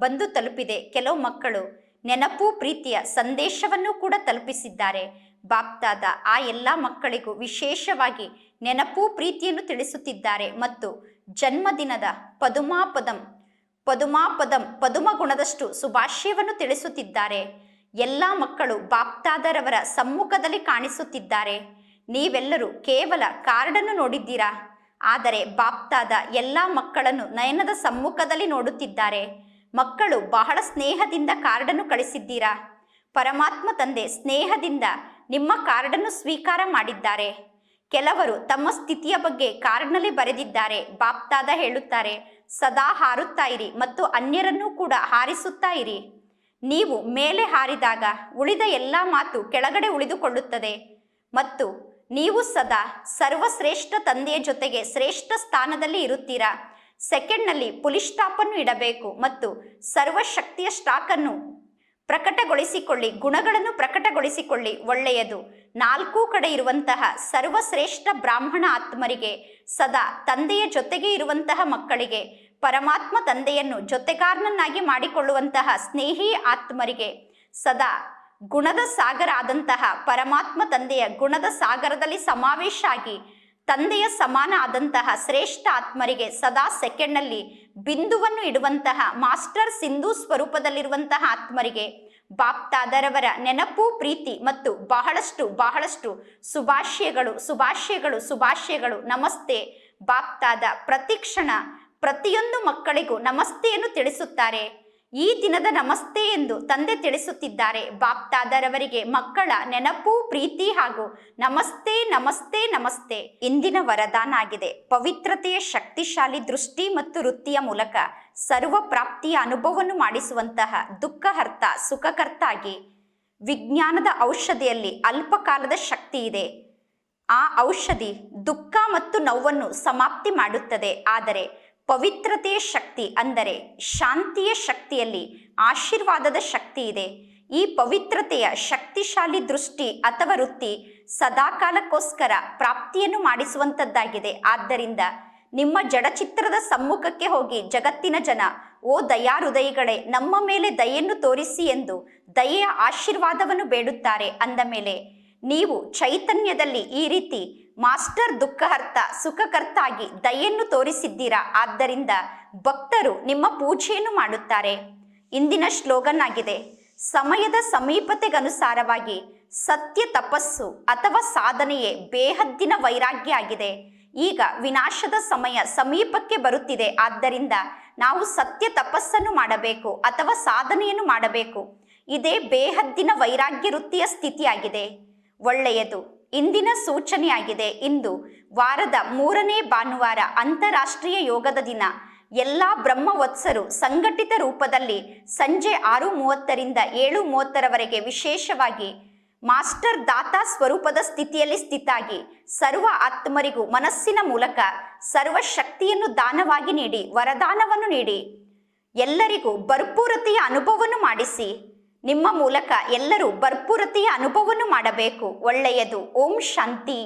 ಬಂದು ತಲುಪಿದೆ. ಕೆಲವು ಮಕ್ಕಳು ನೆನಪು ಪ್ರೀತಿಯ ಸಂದೇಶವನ್ನು ಕೂಡ ತಲುಪಿಸಿದ್ದಾರೆ. ಬಾಪ್ತಾದ ಆ ಎಲ್ಲ ಮಕ್ಕಳಿಗೂ ವಿಶೇಷವಾಗಿ ನೆನಪು ಪ್ರೀತಿಯನ್ನು ತಿಳಿಸುತ್ತಿದ್ದಾರೆ ಮತ್ತು ಜನ್ಮದಿನದ ಪದುಮಾಪದಂ ಪದುಮಾಪದಂ ಪದುಮ ಗುಣದಷ್ಟು ಶುಭಾಶಯವನ್ನು ತಿಳಿಸುತ್ತಿದ್ದಾರೆ. ಎಲ್ಲ ಮಕ್ಕಳು ಬಾಪ್ತಾದರವರ ಸಮ್ಮುಖದಲ್ಲಿ ಕಾಣಿಸುತ್ತಿದ್ದಾರೆ. ನೀವೆಲ್ಲರೂ ಕೇವಲ ಕಾರ್ಡನ್ನು ನೋಡಿದ್ದೀರಾ? ಆದರೆ ಬಾಪ್ತಾದ ಎಲ್ಲ ಮಕ್ಕಳನ್ನು ನಯನದ ಸಮ್ಮುಖದಲ್ಲಿ ನೋಡುತ್ತಿದ್ದಾರೆ. ಮಕ್ಕಳು ಬಹಳ ಸ್ನೇಹದಿಂದ ಕಾರ್ಡನ್ನು ಕಳಿಸಿದ್ದೀರಾ? ಪರಮಾತ್ಮ ತಂದೆ ಸ್ನೇಹದಿಂದ ನಿಮ್ಮ ಕಾರ್ಡನ್ನು ಸ್ವೀಕಾರ ಮಾಡಿದ್ದಾರೆ. ಕೆಲವರು ತಮ್ಮ ಸ್ಥಿತಿಯ ಬಗ್ಗೆ ಕಾರ್ಡ್ನಲ್ಲಿ ಬರೆದಿದ್ದಾರೆ, ಬಾಪ್ತಾದ ಹೇಳುತ್ತಾರೆ, ಸದಾ ಹಾರುತ್ತಾ ಇರಿ ಮತ್ತು ಅನ್ಯರನ್ನೂ ಕೂಡ ಹಾರಿಸುತ್ತಾ ಇರಿ. ನೀವು ಮೇಲೆ ಹಾರಿದಾಗ ಉಳಿದ ಎಲ್ಲ ಮಾತು ಕೆಳಗಡೆ ಉಳಿದುಕೊಳ್ಳುತ್ತದೆ ಮತ್ತು ನೀವು ಸದಾ ಸರ್ವಶ್ರೇಷ್ಠ ತಂದೆಯ ಜೊತೆಗೆ ಶ್ರೇಷ್ಠ ಸ್ಥಾನದಲ್ಲಿ ಇರುತ್ತೀರಾ. ಸೆಕೆಂಡ್ನಲ್ಲಿ ಪುಲಿಸ್ ಸ್ಟಾಪನ್ನು ಇಡಬೇಕು ಮತ್ತು ಸರ್ವಶಕ್ತಿಯ ಸ್ಟಾಕನ್ನು ಪ್ರಕಟಗೊಳಿಸಿಕೊಳ್ಳಿ, ಗುಣಗಳನ್ನು ಪ್ರಕಟಗೊಳಿಸಿಕೊಳ್ಳಿ, ಒಳ್ಳೆಯದು. ನಾಲ್ಕು ಕಡೆ ಇರುವಂತಹ ಸರ್ವಶ್ರೇಷ್ಠ ಬ್ರಾಹ್ಮಣ ಆತ್ಮರಿಗೆ, ಸದಾ ತಂದೆಯ ಜೊತೆಗೆ ಇರುವಂತಹ ಮಕ್ಕಳಿಗೆ, ಪರಮಾತ್ಮ ತಂದೆಯನ್ನು ಜೊತೆಗಾರನನ್ನಾಗಿ ಮಾಡಿಕೊಳ್ಳುವಂತಹ ಸ್ನೇಹಿ ಆತ್ಮರಿಗೆ, ಸದಾ ಗುಣದ ಸಾಗರ ಆದಂತಹ ಪರಮಾತ್ಮ ತಂದೆಯ ಗುಣದ ಸಾಗರದಲ್ಲಿ ಸಮಾವೇಶ ಆಗಿ ತಂದೆಯ ಸಮಾನ ಆದಂತಹ ಶ್ರೇಷ್ಠ ಆತ್ಮರಿಗೆ ಸದಾ ಸೆಕೆಂಡ್ನಲ್ಲಿ ಬಿಂದುವನ್ನು ಇಡುವಂತಹ ಮಾಸ್ಟರ್ ಸಿಂಧು ಸ್ವರೂಪದಲ್ಲಿರುವಂತಹ ಆತ್ಮರಿಗೆ ಬಾಪ್ತಾದರವರ ನೆನಪು, ಪ್ರೀತಿ ಮತ್ತು ಬಹಳಷ್ಟು ಬಹಳಷ್ಟು ಸುಭಾಷ್ಯಗಳು ಸುಭಾಷ್ಯಗಳು ಶುಭಾಶಯಗಳು ನಮಸ್ತೆ. ಬಾಪ್ತಾದ ಪ್ರತಿಕ್ಷಣ ಪ್ರತಿಯೊಂದು ಮಕ್ಕಳಿಗೂ ನಮಸ್ತೆಯನ್ನು ತಿಳಿಸುತ್ತಾರೆ. ಈ ದಿನದ ನಮಸ್ತೆ ಎಂದು ತಂದೆ ತಿಳಿಸುತ್ತಿದ್ದಾರೆ. ಬಾಪ್ತಾದರವರಿಗೆ ಮಕ್ಕಳ ನೆನಪು, ಪ್ರೀತಿ ಹಾಗೂ ನಮಸ್ತೆ ನಮಸ್ತೆ ನಮಸ್ತೆ ಇಂದಿನ ವರದಾನ ಆಗಿದೆ ಪವಿತ್ರತೆಯ ಶಕ್ತಿಶಾಲಿ ದೃಷ್ಟಿ ಮತ್ತು ವೃತ್ತಿಯ ಮೂಲಕ ಸರ್ವ ಪ್ರಾಪ್ತಿಯ ಅನುಭವವನ್ನು ಮಾಡಿಸುವಂತಹ ದುಃಖಹರ್ತ ಸುಖಕರ್ತ ಆಗಿ ವಿಜ್ಞಾನದ ಔಷಧಿಯಲ್ಲಿ ಅಲ್ಪಕಾಲದ ಶಕ್ತಿ ಇದೆ. ಆ ಔಷಧಿ ದುಃಖ ಮತ್ತು ನೋವನ್ನು ಸಮಾಪ್ತಿ ಮಾಡುತ್ತದೆ. ಆದರೆ ಪವಿತ್ರತೆಯ ಶಕ್ತಿ ಅಂದರೆ ಶಾಂತಿಯ ಶಕ್ತಿಯಲ್ಲಿ ಆಶೀರ್ವಾದದ ಶಕ್ತಿ ಇದೆ. ಈ ಪವಿತ್ರತೆಯ ಶಕ್ತಿಶಾಲಿ ದೃಷ್ಟಿ ಅಥವಾ ವೃತ್ತಿ ಸದಾಕಾಲಕ್ಕೋಸ್ಕರ ಪ್ರಾಪ್ತಿಯನ್ನು ಮಾಡಿಸುವಂಥದ್ದಾಗಿದೆ ಆದ್ದರಿಂದ ನಿಮ್ಮ ಜಡಚಿತ್ರದ ಸಮ್ಮುಖಕ್ಕೆ ಹೋಗಿ ಜಗತ್ತಿನ ಜನ, ಓ ದಯಾ ಹೃದಯಗಳೇ ನಮ್ಮ ಮೇಲೆ ದಯೆಯನ್ನು ತೋರಿಸಿ ಎಂದು ದಯೆಯ ಆಶೀರ್ವಾದವನ್ನು ಬೇಡುತ್ತಾರೆ. ಅಂದ ಮೇಲೆ, ನೀವು ಚೈತನ್ಯದಲ್ಲಿ ಈ ರೀತಿ ಮಾಸ್ಟರ್ ದುಃಖಹರ್ತ ಸುಖಕರ್ತಾಗಿ ದಯೆಯನ್ನು ತೋರಿಸಿದ್ದೀರಾ? ಆದ್ದರಿಂದ ಭಕ್ತರು ನಿಮ್ಮ ಪೂಜೆಯನ್ನು ಮಾಡುತ್ತಾರೆ. ಇಂದಿನ ಶ್ಲೋಗನ್ ಆಗಿದೆ ಸಮಯದ ಸಮೀಪತೆಗನುಸಾರವಾಗಿ ಸತ್ಯ ತಪಸ್ಸು ಅಥವಾ ಸಾಧನೆಯೇ ಬೇಹದ್ದಿನ ವೈರಾಗ್ಯ ಆಗಿದೆ ಈಗ ವಿನಾಶದ ಸಮಯ ಸಮೀಪಕ್ಕೆ ಬರುತ್ತಿದೆ. ಆದ್ದರಿಂದ ನಾವು ಸತ್ಯ ತಪಸ್ಸನ್ನು ಮಾಡಬೇಕು ಅಥವಾ ಸಾಧನೆಯನ್ನು ಮಾಡಬೇಕು. ಇದೇ ಬೇಹದ್ದಿನ ವೈರಾಗ್ಯ ವೃತ್ತಿಯ ಸ್ಥಿತಿಯಾಗಿದೆ. ಒಳ್ಳೆಯದು. ಇಂದಿನ ಸೂಚನೆಯಾಗಿದೆ ಇಂದು ವಾರದ ಮೂರನೇ ಭಾನುವಾರ ಅಂತಾರಾಷ್ಟ್ರೀಯ ಯೋಗದ ದಿನ. ಎಲ್ಲ ಬ್ರಹ್ಮವತ್ಸರು ಸಂಘಟಿತ ರೂಪದಲ್ಲಿ ಸಂಜೆ ಆರು ಮೂವತ್ತರಿಂದ ಏಳು ಮೂವತ್ತರವರೆಗೆ ವಿಶೇಷವಾಗಿ ಮಾಸ್ಟರ್ ದಾತಾ ಸ್ವರೂಪದ ಸ್ಥಿತಿಯಲ್ಲಿ ಸ್ಥಿತಾಗಿ ಸರ್ವ ಆತ್ಮರಿಗೂ ಮನಸ್ಸಿನ ಮೂಲಕ ಸರ್ವ ಶಕ್ತಿಯನ್ನು ದಾನವಾಗಿ ನೀಡಿ ವರದಾನವನ್ನು ನೀಡಿ. ಎಲ್ಲರಿಗೂ ಭರ್ಪೂರತೆಯ ಅನುಭವವನ್ನು ಮಾಡಿಸಿ. ನಿಮ್ಮ ಮೂಲಕ ಎಲ್ಲರೂ ಭರ್ಪೂರತೆಯ ಅನುಭವವನ್ನು ಮಾಡಬೇಕು. ಒಳ್ಳೆಯದು. ಓಂ ಶಾಂತಿ.